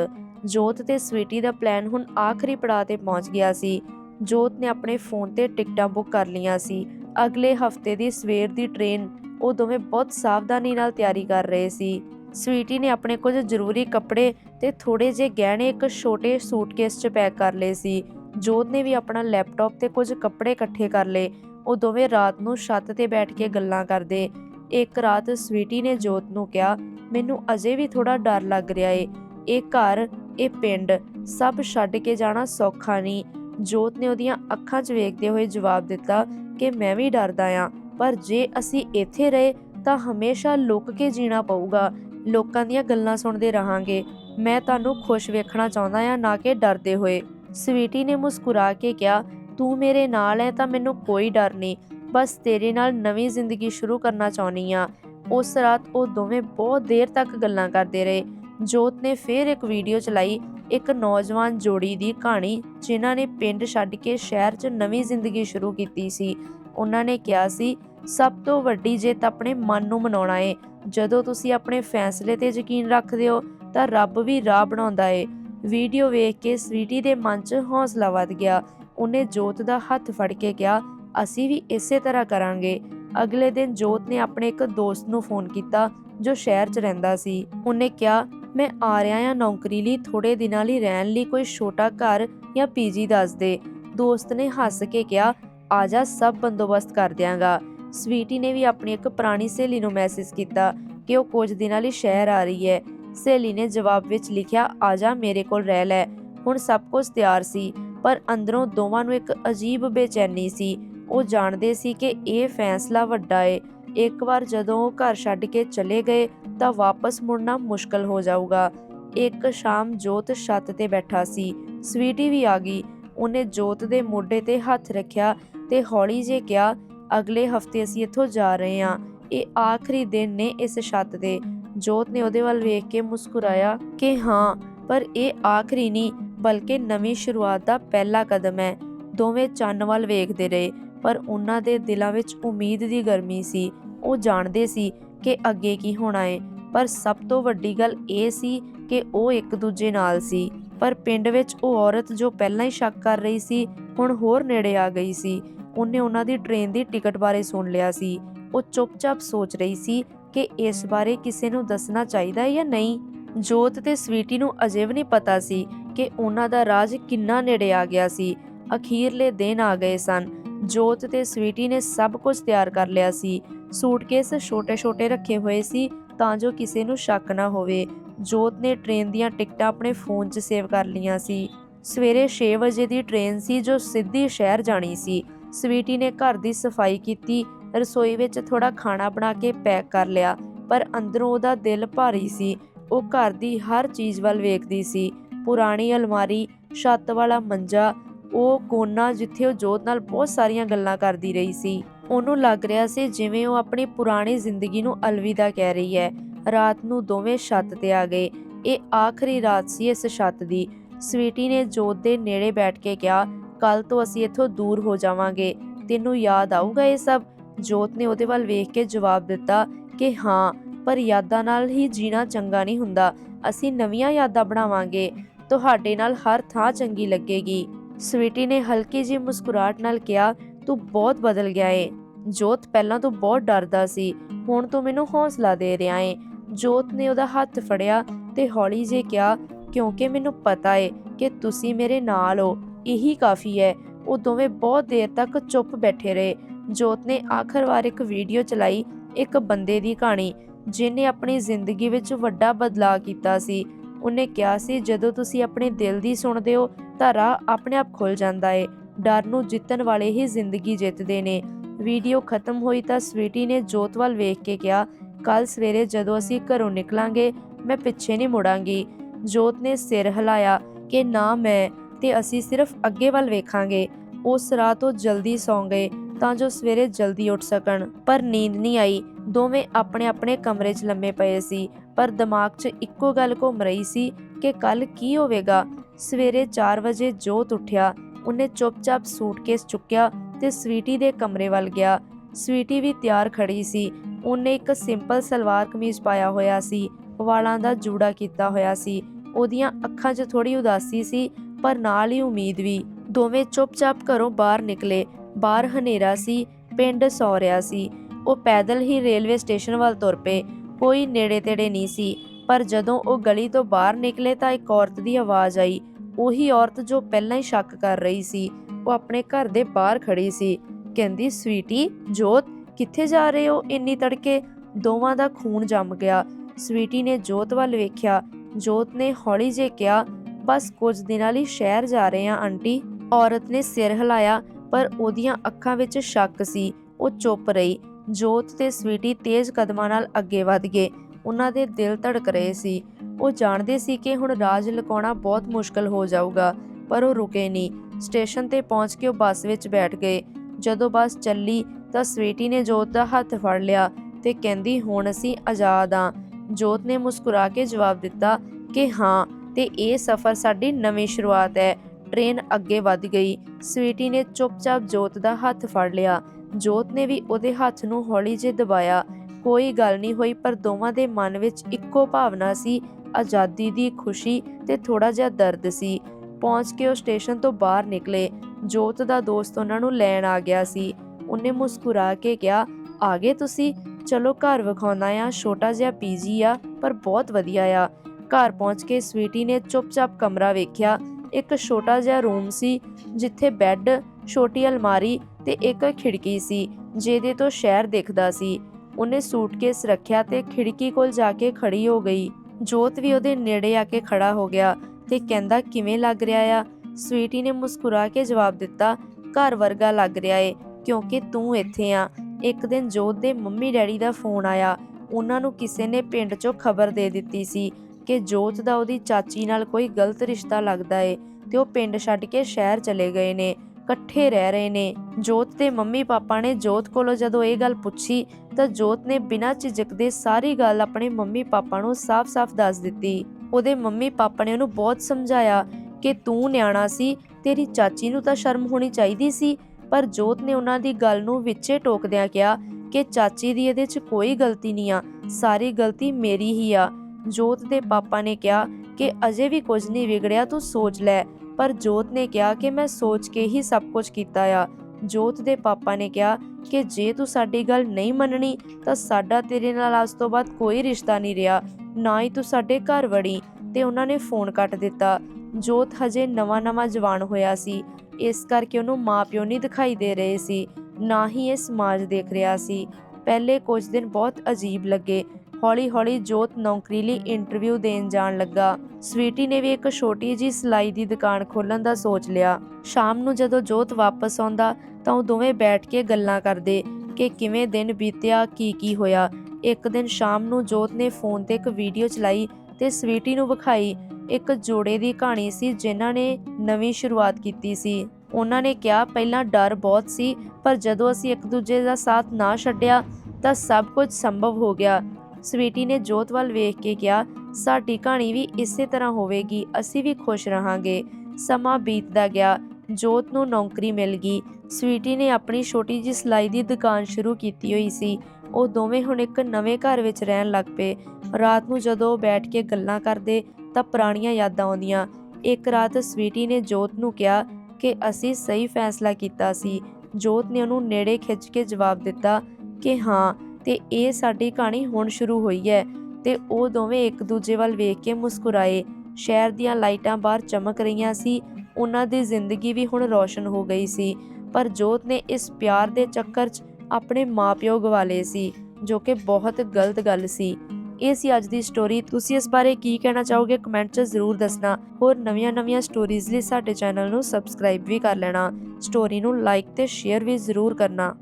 ਜੋਤ ਤੇ ਸਵੀਟੀ ਦਾ ਪਲਾਨ ਹੁਣ ਆਖਰੀ ਪੜਾਅ ਤੇ ਪਹੁੰਚ ਗਿਆ ਸੀ। ਜੋਤ ਨੇ ਆਪਣੇ ਫੋਨ ਤੇ ਟਿਕਟਾਂ ਬੁੱਕ ਕਰ ਲਈਆਂ ਸੀ। ਅਗਲੇ ਹਫ਼ਤੇ ਦੀ ਸਵੇਰ ਦੀ ਟ੍ਰੇਨ ਉਹ ਦੋਵੇਂ ਬਹੁਤ ਸਾਵਧਾਨੀ ਨਾਲ ਤਿਆਰੀ ਕਰ ਰਹੇ ਸੀ। ਸਵੀਟੀ ਨੇ ਆਪਣੇ ਕੁਝ ਜ਼ਰੂਰੀ ਕੱਪੜੇ ਤੇ ਥੋੜੇ ਜਿਹੇ ਗਹਿਣੇ ਇੱਕ ਛੋਟੇ ਸੂਟਕੇਸ 'ਚ ਪੈਕ ਕਰ ਲਏ ਸੀ। ਜੋਤ ਨੇ ਵੀ ਆਪਣਾ ਲੈਪਟਾਪ ਤੇ ਕੁਝ ਕੱਪੜੇ ਇਕੱਠੇ ਕਰ ਲਏ। ਉਹ ਦੋਵੇਂ ਰਾਤ ਨੂੰ ਛੱਤ ਤੇ ਬੈਠ ਕੇ ਗੱਲਾਂ ਕਰਦੇ। ਇੱਕ ਰਾਤ ਸਵੀਟੀ ਨੇ ਜੋਤ ਨੂੰ ਕਿਹਾ, ਮੈਨੂੰ ਅਜੇ ਵੀ ਥੋੜਾ ਡਰ ਲੱਗ ਰਿਹਾ ਏ। ਇਹ ਘਰ, ਇਹ ਪਿੰਡ, ਸਭ ਛੱਡ ਕੇ ਜਾਣਾ ਸੌਖਾ ਨਹੀਂ। ਜੋਤ ਨੇ ਉਹਦੀਆਂ ਅੱਖਾਂ 'ਚ ਵੇਖਦੇ ਹੋਏ ਜਵਾਬ ਦਿੱਤਾ ਕਿ ਮੈਂ ਵੀ ਡਰਦਾ ਆ, ਪਰ ਜੇ ਅਸੀਂ ਇੱਥੇ ਰਹੇ ਤਾਂ ਹਮੇਸ਼ਾ ਲੁੱਕ ਕੇ ਜੀਣਾ ਪਊਗਾ। ਲੋਕਾਂ ਦੀਆਂ ਗੱਲਾਂ ਸੁਣਦੇ ਰਹਾਂਗੇ। ਮੈਂ ਤੁਹਾਨੂੰ ਖੁਸ਼ ਵੇਖਣਾ ਚਾਹੁੰਦਾ ਆ, ਨਾ ਕਿ ਡਰਦੇ ਹੋਏ। ਸਵੀਟੀ ਨੇ ਮੁਸਕਰਾ ਕੇ ਕਿਹਾ, ਤੂੰ ਮੇਰੇ ਨਾਲ ਹੈ ਤਾਂ ਮੈਨੂੰ ਕੋਈ ਡਰ ਨਹੀਂ। ਬਸ ਤੇਰੇ ਨਾਲ ਨਵੀਂ ਜ਼ਿੰਦਗੀ ਸ਼ੁਰੂ ਕਰਨਾ ਚਾਹੁੰਦੀ ਆ ਉਸ ਰਾਤ ਉਹ ਦੋਵੇਂ ਬਹੁਤ ਦੇਰ ਤੱਕ ਗੱਲਾਂ ਕਰਦੇ ਰਹੇ। ਜੋਤ ਨੇ ਫਿਰ ਇੱਕ ਵੀਡੀਓ ਚਲਾਈ, ਇੱਕ ਨੌਜਵਾਨ ਜੋੜੀ ਦੀ ਕਹਾਣੀ, ਜਿਨ੍ਹਾਂ ਨੇ ਪਿੰਡ ਛੱਡ ਕੇ ਸ਼ਹਿਰ 'ਚ ਨਵੀਂ ਜ਼ਿੰਦਗੀ ਸ਼ੁਰੂ ਕੀਤੀ ਸੀ। ਉਹਨਾਂ ਨੇ ਕਿਹਾ ਸੀ, ਸਭ ਤੋਂ ਵੱਡੀ ਜਿੱਤ ਆਪਣੇ ਮਨ ਨੂੰ ਮਨਾਉਣਾ ਏ। ਜਦੋਂ ਤੁਸੀਂ ਆਪਣੇ ਫੈਸਲੇ ਤੇ ਯਕੀਨ ਰੱਖਦੇ ਹੋ, ਤਾਂ ਰੱਬ ਵੀ ਰਾਹ ਬਣਾਉਂਦਾ ਏ। ਵੀਡੀਓ ਵੇਖ ਕੇ ਸਵੀਟੀ ਦੇ ਮਨ 'ਚ ਹੌਸਲਾ ਵੱਧ ਗਿਆ। ਉਹਨੇ ਜੋਤ ਦਾ ਹੱਥ ਫੜ ਕੇ ਕਿਹਾ ਅਸੀਂ ਵੀ ਇਸੇ ਤਰ੍ਹਾਂ ਕਰਾਂਗੇ। ਅਗਲੇ ਦਿਨ ਜੋਤ ਨੇ ਆਪਣੇ ਇੱਕ ਦੋਸਤ ਨੂੰ ਫੋਨ ਕੀਤਾ, ਜੋ ਸ਼ਹਿਰ 'ਚ ਰਹਿੰਦਾ ਸੀ। ਉਹਨੇ ਕਿਹਾ, ਮੈਂ ਆ ਰਿਹਾ ਆ ਨੌਕਰੀ ਲਈ ਥੋੜੇ ਦਿਨਾਂ ਲਈ ਰਹਿਣ ਲਈ ਕੋਈ ਛੋਟਾ ਘਰ ਜਾਂ ਪੀਜੀ ਦੱਸ ਦੇ। ਦੋਸਤ ਨੇ ਹੱਸ ਕੇ ਕਿਹਾ, ਆ ਜਾ, ਸਭ ਬੰਦੋਬਸਤ ਕਰ ਦਿਆਂਗਾ। ਸਵੀਟੀ ਨੇ ਵੀ ਆਪਣੀ ਇੱਕ ਪੁਰਾਣੀ ਸਹੇਲੀ ਨੂੰ ਮੈਸੇਜ ਕੀਤਾ ਕਿ ਉਹ ਕੁਝ ਦਿਨਾਂ ਲਈ ਸ਼ਹਿਰ ਆ ਰਹੀ ਹੈ। ਸਹੇਲੀ ਨੇ ਜਵਾਬ ਵਿੱਚ ਲਿਖਿਆ, ਆ ਜਾ, ਮੇਰੇ ਕੋਲ ਰਹਿ ਲੈ। ਹੁਣ ਸਭ ਕੁਝ ਤਿਆਰ ਸੀ, ਪਰ ਅੰਦਰੋਂ ਦੋਵਾਂ ਨੂੰ ਇੱਕ ਅਜੀਬ ਬੇਚੈਨੀ ਸੀ। ਉਹ ਜਾਣਦੇ ਸੀ ਕਿ ਇਹ ਫੈਸਲਾ ਵੱਡਾ ਏ। ਇੱਕ ਵਾਰ ਜਦੋਂ ਉਹ ਘਰ ਛੱਡ ਕੇ ਚਲੇ ਗਏ ਤਾਂ ਵਾਪਸ ਮੁੜਨਾ ਮੁਸ਼ਕਲ ਹੋ ਜਾਊਗਾ। ਇੱਕ ਸ਼ਾਮ ਜੋਤ ਛੱਤ ਤੇ ਬੈਠਾ ਸੀ। ਸਵੀਟੀ ਵੀ ਆ ਗਈ। ਉਹਨੇ ਜੋਤ ਦੇ ਮੋਢੇ ਤੇ ਹੱਥ ਰੱਖਿਆ ਤੇ ਹੌਲੀ ਜੇ ਕਿਹਾ, ਅਗਲੇ ਹਫ਼ਤੇ ਅਸੀਂ ਇੱਥੋਂ ਜਾ ਰਹੇ ਹਾਂ। ਇਹ ਆਖਰੀ ਦਿਨ ਨੇ ਇਸ ਛੱਤ ਦੇ ਜੋਤ ਨੇ ਉਹਦੇ ਵੱਲ ਵੇਖ ਕੇ ਮੁਸਕਰਾਇਆ ਕਿ ਹਾਂ, ਪਰ ਇਹ ਆਖਰੀ ਨਹੀਂ, ਬਲਕਿ ਨਵੀਂ ਸ਼ੁਰੂਆਤ ਦਾ ਪਹਿਲਾ ਕਦਮ ਹੈ। ਦੋਵੇਂ ਚੰਨ ਵੱਲ ਵੇਖਦੇ ਰਹੇ। ਪਰ ਉਹਨਾਂ ਦੇ ਦਿਲਾਂ ਵਿੱਚ ਉਮੀਦ ਦੀ ਗਰਮੀ ਸੀ। ਉਹ ਜਾਣਦੇ ਸੀ ਕਿ ਅੱਗੇ ਕੀ ਹੋਣਾ ਹੈ ਪਰ ਸਭ ਤੋਂ ਵੱਡੀ ਗੱਲ ਇਹ ਸੀ ਕਿ ਉਹ ਇੱਕ ਦੂਜੇ ਨਾਲ ਸੀ। ਪਰ ਪਿੰਡ ਵਿੱਚ ਉਹ ਔਰਤ ਜੋ ਪਹਿਲਾਂ ਹੀ ਸ਼ੱਕ ਕਰ ਰਹੀ ਸੀ, ਹੁਣ ਹੋਰ ਨੇੜੇ ਆ ਗਈ ਸੀ। ਉਹਨੇ ਉਹਨਾਂ ਦੀ ਟ੍ਰੇਨ ਦੀ ਟਿਕਟ ਬਾਰੇ ਸੁਣ ਲਿਆ ਸੀ। ਉਹ ਚੁੱਪਚਾਪ ਸੋਚ ਰਹੀ ਸੀ ਕਿ ਇਸ ਬਾਰੇ ਕਿਸੇ ਨੂੰ ਦੱਸਣਾ ਚਾਹੀਦਾ ਹੈ ਜਾਂ ਨਹੀਂ। ਜੋਤ ਤੇ ਸਵੀਟੀ ਨੂੰ ਅਜੇ ਵੀ ਨਹੀਂ ਪਤਾ ਸੀ ਕਿ ਉਹਨਾਂ ਦਾ ਰਾਜ ਕਿੰਨਾ ਨੇੜੇ ਆ ਗਿਆ ਸੀ। ਅਖੀਰਲੇ ਦਿਨ ਆ ਗਏ ਸਨ। ਜੋਤ ਤੇ ਸਵੀਟੀ ਨੇ ਸਭ ਕੁਝ ਤਿਆਰ ਕਰ ਲਿਆ ਸੀ। ਸੂਟਕੇਸ ਛੋਟੇ-ਛੋਟੇ ਰੱਖੇ ਹੋਏ ਸੀ ਤਾਂ ਜੋ ਕਿਸੇ ਨੂੰ ਸ਼ੱਕ ਨਾ ਹੋਵੇ। ਜੋਤ ਨੇ ਟ੍ਰੇਨ ਦੀਆਂ ਟਿਕਟਾਂ ਆਪਣੇ ਫੋਨ 'ਚ ਸੇਵ ਕਰ ਲਈਆਂ ਸੀ। ਸਵੇਰੇ 6 ਵਜੇ ਦੀ ਟ੍ਰੇਨ ਸੀ ਜੋ ਸਿੱਧੀ ਸ਼ਹਿਰ ਜਾਣੀ ਸੀ। ਸਵੀਟੀ ਨੇ ਘਰ ਦੀ ਸਫ਼ਾਈ ਕੀਤੀ, ਰਸੋਈ ਵਿੱਚ ਥੋੜਾ ਖਾਣਾ ਬਣਾ ਕੇ ਪੈਕ ਕਰ ਲਿਆ, ਪਰ ਅੰਦਰੋਂ ਉਹਦਾ ਦਿਲ ਭਾਰੀ ਸੀ। ਉਹ ਘਰ ਦੀ ਹਰ ਚੀਜ਼ ਵੱਲ ਵੇਖਦੀ ਸੀ। ਪੁਰਾਣੀ ਅਲਮਾਰੀ, ਛੱਤ ਵਾਲਾ ਮੰਜਾ ਉਹ ਕੋਨਾ ਜਿੱਥੇ ਉਹ ਜੋਤ ਨਾਲ ਬਹੁਤ ਸਾਰੀਆਂ ਗੱਲਾਂ ਕਰਦੀ ਰਹੀ ਸੀ। ਉਹਨੂੰ ਲੱਗ ਰਿਹਾ ਸੀ ਜਿਵੇਂ ਉਹ ਆਪਣੀ ਪੁਰਾਣੀ ਜ਼ਿੰਦਗੀ ਨੂੰ ਅਲਵਿਦਾ ਕਹਿ ਰਹੀ ਹੈ। ਰਾਤ ਨੂੰ ਦੋਵੇਂ ਛੱਤ ਤੇ ਆ ਗਏ। ਇਹ ਆਖਰੀ ਰਾਤ ਸੀ ਇਸ ਛੱਤ ਦੀ। ਸਵੀਟੀ ਨੇ ਜੋਤ ਦੇ ਨੇੜੇ ਬੈਠ ਕੇ ਕਿਹਾ ਕੱਲ ਤੋਂ ਅਸੀਂ ਇੱਥੋਂ ਦੂਰ ਹੋ ਜਾਵਾਂਗੇ। ਤੈਨੂੰ ਯਾਦ ਆਊਗਾ ਇਹ ਸਭ? ਜੋਤ ਨੇ ਉਹਦੇ ਵੱਲ ਵੇਖ ਕੇ ਜਵਾਬ ਦਿੱਤਾ ਕਿ ਹਾਂ, ਪਰ ਯਾਦਾਂ ਨਾਲ ਹੀ ਜੀਣਾ ਚੰਗਾ ਨਹੀਂ ਹੁੰਦਾ। ਅਸੀਂ ਨਵੀਆਂ ਯਾਦਾਂ ਬਣਾਵਾਂਗੇ। ਤੁਹਾਡੇ ਨਾਲ ਹਰ ਥਾਂ ਚੰਗੀ ਲੱਗੇਗੀ। ਸਵੀਟੀ ਨੇ ਹਲਕੀ ਜਿਹੀ ਮੁਸਕਰਾਹਟ ਨਾਲ ਕਿਹਾ, ਤੂੰ ਬਹੁਤ ਬਦਲ ਗਿਆ ਏ। ਜੋਤ ਪਹਿਲਾਂ ਤੋਂ ਬਹੁਤ ਡਰਦਾ ਸੀ, ਹੁਣ ਤੂੰ ਮੈਨੂੰ ਹੌਸਲਾ ਦੇ ਰਿਹਾ ਏ। ਜੋਤ ਨੇ ਉਹਦਾ ਹੱਥ ਫੜਿਆ ਤੇ ਹੌਲੀ ਜਿਹੇ ਕਿਹਾ, ਕਿਉਂਕਿ ਮੈਨੂੰ ਪਤਾ ਏ ਕਿ ਤੁਸੀਂ ਮੇਰੇ ਨਾਲ ਹੋ, ਇਹੀ ਕਾਫੀ ਹੈ ਉਹ ਦੋਵੇਂ ਬਹੁਤ ਦੇਰ ਤੱਕ ਚੁੱਪ ਬੈਠੇ ਰਹੇ। ਜੋਤ ਨੇ ਆਖਰ ਵਾਰ ਇੱਕ ਵੀਡੀਓ ਚਲਾਈ ਇੱਕ ਬੰਦੇ ਦੀ ਕਹਾਣੀ ਜਿਨੇ ਆਪਣੀ ਜ਼ਿੰਦਗੀ ਵਿੱਚ ਵੱਡਾ ਬਦਲਾਅ ਕੀਤਾ ਸੀ। ਉਹਨੇ ਕਿਹਾ ਸੀ, ਜਦੋਂ ਤੁਸੀਂ ਆਪਣੇ ਦਿਲ ਦੀ ਸੁਣਦੇ ਹੋ, ਤਾਂ ਰਾਹ ਆਪਣੇ ਆਪ ਖੁੱਲ ਜਾਂਦਾ ਏ। ਡਰ ਨੂੰ ਜਿੱਤਣ ਵਾਲੇ ਹੀ ਜ਼ਿੰਦਗੀ ਜਿੱਤਦੇ ਨੇ। ਵੀਡੀਓ ਖਤਮ ਹੋਈ ਤਾਂ ਸਵੀਟੀ ਨੇ ਜੋਤ ਵੱਲ ਵੇਖ ਕੇ ਕਿਹਾ ਕੱਲ ਸਵੇਰੇ ਜਦੋਂ ਅਸੀਂ ਘਰੋਂ ਨਿਕਲਾਂਗੇ, ਮੈਂ ਪਿੱਛੇ ਨਹੀਂ ਮੁੜਾਂਗੀ। ਜੋਤ ਨੇ ਸਿਰ ਹਿਲਾਇਆ ਕਿ, ਨਾ ਮੈਂ, ਤੇ ਅਸੀਂ ਸਿਰਫ ਅੱਗੇ ਵੱਲ ਵੇਖਾਂਗੇ। ਉਸ ਰਾਤ ਉਹ ਜਲਦੀ ਸੌਂ ਗਏ, ਤਾਂ ਜੋ ਸਵੇਰੇ ਜਲਦੀ ਉੱਠ ਸਕਣ। ਪਰ ਨੀਂਦ ਨਹੀਂ ਆਈ। ਦੋਵੇਂ ਆਪਣੇ ਆਪਣੇ ਕਮਰੇ 'ਚ ਲੰਮੇ ਪਏ ਸੀ। ਪਰ ਦਿਮਾਗ 'ਚ ਇੱਕੋ ਗੱਲ ਘੁੰਮ ਰਹੀ ਸੀ ਕਿ ਕੱਲ ਕੀ ਹੋਵੇਗਾ। ਸਵੇਰੇ 4 ਵਜੇ ਜੋਤ ਉੱਠਿਆ, ਉਹਨੇ ਚੁੱਪਚਾਪ ਸੂਟਕੇਸ ਚੁੱਕਿਆ ਤੇ ਸਵੀਟੀ ਦੇ ਕਮਰੇ ਵੱਲ ਗਿਆ। ਸਵੀਟੀ ਵੀ ਤਿਆਰ ਖੜੀ ਸੀ, ਉਹਨੇ ਇੱਕ ਸਿੰਪਲ ਸਲਵਾਰ ਕਮੀਜ਼ ਪਾਇਆ ਹੋਇਆ ਸੀ, ਵਾਲਾਂ ਦਾ ਜੂੜਾ ਕੀਤਾ ਹੋਇਆ ਸੀ, ਉਹਦੀਆਂ ਅੱਖਾਂ 'ਚ ਥੋੜੀ ਉਦਾਸੀ ਸੀ, ਪਰ ਨਾਲ ਹੀ ਉਮੀਦ ਵੀ। ਦੋਵੇਂ ਚੁੱਪਚਾਪ ਘਰੋਂ ਬਾਹਰ ਨਿਕਲੇ, ਬਾਹਰ ਹਨੇਰਾ ਸੀ, ਪਿੰਡ ਸੌ ਰਿਹਾ ਸੀ। ਉਹ ਪੈਦਲ ਹੀ ਰੇਲਵੇ ਸਟੇਸ਼ਨ ਵੱਲ ਤੁਰ ਪਏ ਕੋਈ ਨੇੜੇ ਤੇੜੇ ਨਹੀਂ ਸੀ, ਪਰ ਜਦੋਂ ਉਹ ਗਲੀ ਤੋਂ ਬਾਹਰ ਨਿਕਲੇ ਤਾਂ ਇੱਕ ਔਰਤ ਦੀ ਆਵਾਜ਼ ਆਈ। ਉਹੀ ਔਰਤ ਜੋ ਪਹਿਲਾਂ ਹੀ ਸ਼ੱਕ ਕਰ ਰਹੀ ਸੀ, ਉਹ ਆਪਣੇ ਘਰ ਦੇ ਬਾਹਰ ਖੜੀ ਸੀ। ਕਹਿੰਦੀ, ਸਵੀਟੀ, ਜੋਤ, ਕਿੱਥੇ ਜਾ ਰਹੇ ਹੋ ਇੰਨੀ ਤੜਕੇ? ਦੋਵਾਂ ਦਾ ਖੂਨ ਜੰਮ ਗਿਆ। ਸਵੀਟੀ ਨੇ ਜੋਤ ਵੱਲ ਵੇਖਿਆ। ਜੋਤ ਨੇ ਹੌਲੀ ਜੇ ਕਿਹਾ, ਬਸ ਕੁਝ ਦਿਨਾਂ ਲਈ ਸ਼ਹਿਰ ਜਾ ਰਹੇ ਹਾਂ, ਆਂਟੀ। ਔਰਤ ਨੇ ਸਿਰ ਹਿਲਾਇਆ, ਪਰ ਉਹਦੀਆਂ ਅੱਖਾਂ ਵਿੱਚ ਸ਼ੱਕ ਸੀ। ਉਹ ਚੁੱਪ ਰਹੀ। ਜੋਤ ਤੇ ਸਵੀਟੀ ਤੇਜ਼ ਕਦਮਾਂ ਨਾਲ ਅੱਗੇ ਵਧ ਗਏ। ਉਹਨਾਂ ਦੇ ਦਿਲ ਧੜਕ ਰਹੇ ਸੀ। ਉਹ ਜਾਣਦੇ ਸੀ ਕਿ ਹੁਣ ਰਾਜ ਲੁਕਾਉਣਾ ਬਹੁਤ ਮੁਸ਼ਕਲ ਹੋ ਜਾਊਗਾ, ਪਰ ਉਹ ਰੁਕੇ ਨਹੀਂ। ਸਟੇਸ਼ਨ ਤੇ ਪਹੁੰਚ ਕੇ ਉਹ ਬੱਸ ਵਿੱਚ ਬੈਠ ਗਏ। ਜਦੋਂ ਬੱਸ ਚੱਲੀ ਤਾਂ ਸਵੀਟੀ ਨੇ ਜੋਤ ਦਾ ਹੱਥ ਫੜ ਲਿਆ ਤੇ ਕਹਿੰਦੀ, ਹੁਣ ਅਸੀਂ ਆਜ਼ਾਦ ਹਾਂ। ਜੋਤ ਨੇ ਮੁਸਕਰਾ ਕੇ ਜਵਾਬ ਦਿੱਤਾ ਕਿ, ਹਾਂ, ਤੇ ਇਹ ਸਫ਼ਰ ਸਾਡੀ ਨਵੀਂ ਸ਼ੁਰੂਆਤ ਹੈ। ਟ੍ਰੇਨ ਅੱਗੇ ਵੱਧ ਗਈ। ਸਵੀਟੀ ਨੇ ਚੁੱਪਚਾਪ ਜੋਤ ਦਾ ਹੱਥ ਫੜ ਲਿਆ। ਜੋਤ ਨੇ ਵੀ ਉਹਦੇ ਹੱਥ ਨੂੰ ਹੌਲੀ ਜਿਹੀ ਦਬਾਇਆ। ਕੋਈ ਗੱਲ ਨਹੀਂ ਹੋਈ, ਪਰ ਦੋਵਾਂ ਦੇ ਮਨ ਵਿੱਚ ਇੱਕੋ ਭਾਵਨਾ ਸੀ, ਆਜ਼ਾਦੀ ਦੀ ਖੁਸ਼ੀ ਤੇ ਥੋੜਾ ਜਿਹਾ ਦਰਦ ਸੀ। ਪਹੁੰਚ ਕੇ ਉਹ ਸਟੇਸ਼ਨ ਤੋਂ ਬਾਹਰ ਨਿਕਲੇ। ਜੋਤ ਦਾ ਦੋਸਤ ਉਹਨਾਂ ਨੂੰ ਲੈਣ ਆ ਗਿਆ ਸੀ। ਉਹਨੇ ਮੁਸਕਰਾ ਕੇ ਕਿਹਾ ਆ ਗਏ ਤੁਸੀਂ? ਚਲੋ ਘਰ ਵਿਖਾਉਣਾ ਆ, ਛੋਟਾ ਜਿਹਾ ਪੀਜੀ ਆ, ਪਰ ਬਹੁਤ ਵਧੀਆ ਆ। ਘਰ ਪਹੁੰਚ ਕੇ ਸਵੀਟੀ ਨੇ ਚੁੱਪਚਾਪ ਕਮਰਾ ਵੇਖਿਆ। ਇੱਕ ਛੋਟਾ ਜਿਹਾ ਰੂਮ ਸੀ, ਜਿੱਥੇ ਬੈੱਡ, ਛੋਟੀ ਅਲਮਾਰੀ ਤੇ ਇੱਕ ਖਿੜਕੀ ਸੀ, ਜਿਹਦੇ ਤੋਂ ਸ਼ਹਿਰ ਦਿਖਦਾ ਸੀ। ਉਹਨੇ ਸੂਟਕੇਸ ਰੱਖਿਆ ਤੇ ਖਿੜਕੀ ਕੋਲ ਜਾ ਕੇ ਖੜੀ ਹੋ ਗਈ। ਜੋਤ ਵੀ ਉਹਦੇ ਨੇੜੇ ਆ ਕੇ ਖੜਾ ਹੋ ਗਿਆ ਤੇ ਕਹਿੰਦਾ, ਕਿਵੇਂ ਲੱਗ ਰਿਹਾ ਆ? ਸਵੀਟੀ ਨੇ ਮੁਸਕਰਾ ਕੇ ਜਵਾਬ ਦਿੱਤਾ, ਘਰ ਵਰਗਾ ਲੱਗ ਰਿਹਾ ਏ, ਕਿਉਂਕਿ ਤੂੰ ਇੱਥੇ ਆ। ਇੱਕ ਦਿਨ ਜੋਤ ਦੇ ਮੰਮੀ ਡੈਡੀ ਦਾ ਫੋਨ ਆਇਆ। ਉਹਨਾਂ ਨੂੰ ਕਿਸੇ ਨੇ ਪਿੰਡ 'ਚੋਂ ਖਬਰ ਦੇ ਦਿੱਤੀ ਸੀ ਕਿ ਜੋਤ ਦਾ ਉਹਦੀ ਚਾਚੀ ਨਾਲ ਕੋਈ ਗਲਤ ਰਿਸ਼ਤਾ ਲੱਗਦਾ ਏ ਤੇ ਉਹ ਪਿੰਡ ਛੱਡ ਕੇ ਸ਼ਹਿਰ ਚਲੇ ਗਏ ਨੇ। ਇਕੱਠੇ ਰਹਿ ਰਹੇ ਨੇ। ਜੋਤ ਦੇ ਮੰਮੀ ਪਾਪਾ ਨੇ ਜੋਤ ਕੋਲੋਂ ਜਦੋਂ ਇਹ ਗੱਲ ਪੁੱਛੀ, ਤਾਂ ਜੋਤ ਨੇ ਬਿਨਾਂ ਝਿਜਕਦੇ ਸਾਰੀ ਗੱਲ ਆਪਣੇ ਮੰਮੀ ਪਾਪਾ ਨੂੰ ਸਾਫ਼-ਸਾਫ਼ ਦੱਸ ਦਿੱਤੀ। ਉਹਦੇ ਮੰਮੀ ਪਾਪਾ ਨੇ ਉਹਨੂੰ ਬਹੁਤ ਸਮਝਾਇਆ ਕਿ ਤੂੰ ਨਿਆਣਾ ਸੀ, ਤੇਰੀ ਚਾਚੀ ਨੂੰ ਤਾਂ ਸ਼ਰਮ ਹੋਣੀ ਚਾਹੀਦੀ ਸੀ, ਪਰ ਜੋਤ ਨੇ ਉਹਨਾਂ ਦੀ ਗੱਲ ਨੂੰ ਵਿੱਚੇ ਟੋਕਦਿਆਂ ਕਿਹਾ ਕਿ ਚਾਚੀ ਦੀ ਇਹਦੇ 'ਚ ਕੋਈ ਗਲਤੀ ਨਹੀਂ ਆ, ਸਾਰੀ ਗਲਤੀ ਮੇਰੀ ਹੀ ਆ। ਜੋਤ ਦੇ ਪਾਪਾ ਨੇ ਕਿਹਾ ਕਿ ਅਜੇ ਵੀ ਕੁਝ ਨਹੀਂ ਵਿਗੜਿਆ, ਤੂੰ ਸੋਚ ਲੈ। ਪਰ ਜੋਤ ਨੇ ਕਿਹਾ ਕਿ ਮੈਂ ਸੋਚ ਕੇ ਹੀ ਸਭ ਕੁਝ ਕੀਤਾ ਆ। ਜੋਤ ਦੇ ਪਾਪਾ ਨੇ ਕਿਹਾ ਕਿ ਜੇ ਤੂੰ ਸਾਡੀ ਗੱਲ ਨਹੀਂ ਮੰਨਣੀ, ਤਾਂ ਸਾਡਾ ਤੇਰੇ ਨਾਲ ਅੱਜ ਤੋਂ ਬਾਅਦ ਕੋਈ ਰਿਸ਼ਤਾ ਨਹੀਂ ਰਿਹਾ, ਨਾ ਹੀ ਤੂੰ ਸਾਡੇ ਘਰ ਵੜੀ, ਤੇ ਉਹਨਾਂ ਨੇ ਫੋਨ ਕੱਟ ਦਿੱਤਾ। ਜੋਤ ਹਜੇ ਨਵਾਂ-ਨਵਾਂ ਜਵਾਨ ਹੋਇਆ ਸੀ, ਇਸ ਕਰਕੇ ਉਹਨੂੰ ਮਾਪਿਓ ਨਹੀਂ ਦਿਖਾਈ ਦੇ ਰਹੇ ਸੀ, ਨਾ ਹੀ ਇਹ ਸਮਾਜ ਦੇਖ ਰਿਹਾ ਸੀ। ਪਹਿਲੇ ਕੁਝ ਦਿਨ ਬਹੁਤ ਅਜੀਬ ਲੱਗੇ ਹੌਲੀ-ਹੌਲੀ ਜੋਤ ਨੌਕਰੀ ਲਈ ਇੰਟਰਵਿਊ ਦੇਣ ਜਾਣ ਲੱਗਾ। ਸਵੀਟੀ ਨੇ ਵੀ ਇੱਕ ਛੋਟੀ ਜੀ ਸਿਲਾਈ ਦੀ ਦੁਕਾਨ ਖੋਲਣ ਦਾ ਸੋਚ ਲਿਆ। ਸ਼ਾਮ ਨੂੰ ਜਦੋਂ ਜੋਤ ਵਾਪਸ ਆਉਂਦਾ ਤਾਂ ਉਹ ਦੋਵੇਂ ਬੈਠ ਕੇ ਗੱਲਾਂ ਕਰਦੇ ਕਿ ਕਿਵੇਂ ਦਿਨ ਬੀਤਿਆ ਕੀ ਕੀ ਹੋਇਆ। ਇੱਕ ਦਿਨ ਸ਼ਾਮ ਨੂੰ ਜੋਤ ਨੇ ਫੋਨ ਤੇ ਇੱਕ ਵੀਡੀਓ ਚਲਾਈ ਤੇ ਸਵੀਟੀ ਨੂੰ ਵਿਖਾਈ। ਇੱਕ ਜੋੜੇ ਦੀ ਕਹਾਣੀ ਸੀ ਜਿਨ੍ਹਾਂ ਨੇ ਨਵੀਂ ਸ਼ੁਰੂਆਤ ਕੀਤੀ ਸੀ। ਉਹਨਾਂ ਨੇ ਕਿਹਾ ਪਹਿਲਾਂ ਡਰ ਬਹੁਤ ਸੀ ਪਰ ਜਦੋਂ ਅਸੀਂ ਇੱਕ ਦੂਜੇ ਦਾ ਸਾਥ ਨਾ ਛੱਡਿਆ ਤਾਂ ਸਭ ਕੁਝ ਸੰਭਵ ਹੋ ਗਿਆ। ਸਵੀਟੀ ਨੇ ਜੋਤ ਵੱਲ ਵੇਖ ਕੇ ਕਿਹਾ, ਸਾਡੀ ਕਹਾਣੀ ਵੀ ਇਸੇ ਤਰ੍ਹਾਂ ਹੋਵੇਗੀ, ਅਸੀਂ ਵੀ ਖੁਸ਼ ਰਹਾਂਗੇ। ਸਮਾਂ ਬੀਤਦਾ ਗਿਆ, ਜੋਤ ਨੂੰ ਨੌਕਰੀ ਮਿਲ ਗਈ। ਸਵੀਟੀ ਨੇ ਆਪਣੀ ਛੋਟੀ ਜਿਹੀ ਸਿਲਾਈ ਦੀ ਦੁਕਾਨ ਸ਼ੁਰੂ ਕੀਤੀ ਹੋਈ ਸੀ। ਉਹ ਦੋਵੇਂ ਹੁਣ ਇੱਕ ਨਵੇਂ ਘਰ ਵਿੱਚ ਰਹਿਣ ਲੱਗ ਪਏ। ਰਾਤ ਨੂੰ ਜਦੋਂ ਉਹ ਬੈਠ ਕੇ ਗੱਲਾਂ ਕਰਦੇ, ਤਾਂ ਪੁਰਾਣੀਆਂ ਯਾਦਾਂ ਆਉਂਦੀਆਂ। ਇੱਕ ਰਾਤ ਸਵੀਟੀ ਨੇ ਜੋਤ ਨੂੰ ਕਿਹਾ ਕਿ ਅਸੀਂ ਸਹੀ ਫੈਸਲਾ ਕੀਤਾ ਸੀ। ਜੋਤ ਨੇ ਉਹਨੂੰ ਨੇੜੇ ਖਿੱਚ ਕੇ ਜਵਾਬ ਦਿੱਤਾ ਕਿ ਹਾਂ ਤੇ ਇਹ ਸਾਡੀ ਕਹਾਣੀ ਹੁਣ ਸ਼ੁਰੂ ਹੋਈ ਹੈ ਤੇ ਉਹ ਦੋਵੇਂ ਇੱਕ ਦੂਜੇ ਵੱਲ ਵੇਖ ਕੇ ਮੁਸਕਰਾਏ। ਸ਼ਹਿਰ ਦੀਆਂ ਲਾਈਟਾਂ ਬਾਹਰ ਚਮਕ ਰਹੀਆਂ ਸੀ, ਉਹਨਾਂ ਦੀ ਜ਼ਿੰਦਗੀ ਵੀ ਹੁਣ ਰੌਸ਼ਨ ਹੋ ਗਈ ਸੀ, ਪਰ ਜੋਤ ਨੇ ਇਸ ਪਿਆਰ ਦੇ ਚੱਕਰ 'ਚ ਆਪਣੇ ਮਾਪਿਓ ਗਵਾ ਲਏ ਸੀ, ਜੋ ਕਿ ਬਹੁਤ ਗਲਤ ਗੱਲ ਸੀ। ਇਹ ਸੀ ਅੱਜ ਦੀ ਸਟੋਰੀ ਤੁਸੀਂ ਇਸ ਬਾਰੇ ਕੀ ਕਹਿਣਾ ਚਾਹੋਗੇ ਕਮੈਂਟ 'ਚ ਜ਼ਰੂਰ ਦੱਸਣਾ। ਹੋਰ ਨਵੀਆਂ-ਨਵੀਆਂ ਸਟੋਰੀਜ਼ ਲਈ ਸਾਡੇ ਚੈਨਲ ਨੂੰ ਸਬਸਕ੍ਰਾਈਬ ਵੀ ਕਰ ਲੈਣਾ। ਸਟੋਰੀ ਨੂੰ ਲਾਈਕ ਤੇ ਸ਼ੇਅਰ ਵੀ ਜ਼ਰੂਰ ਕਰਨਾ।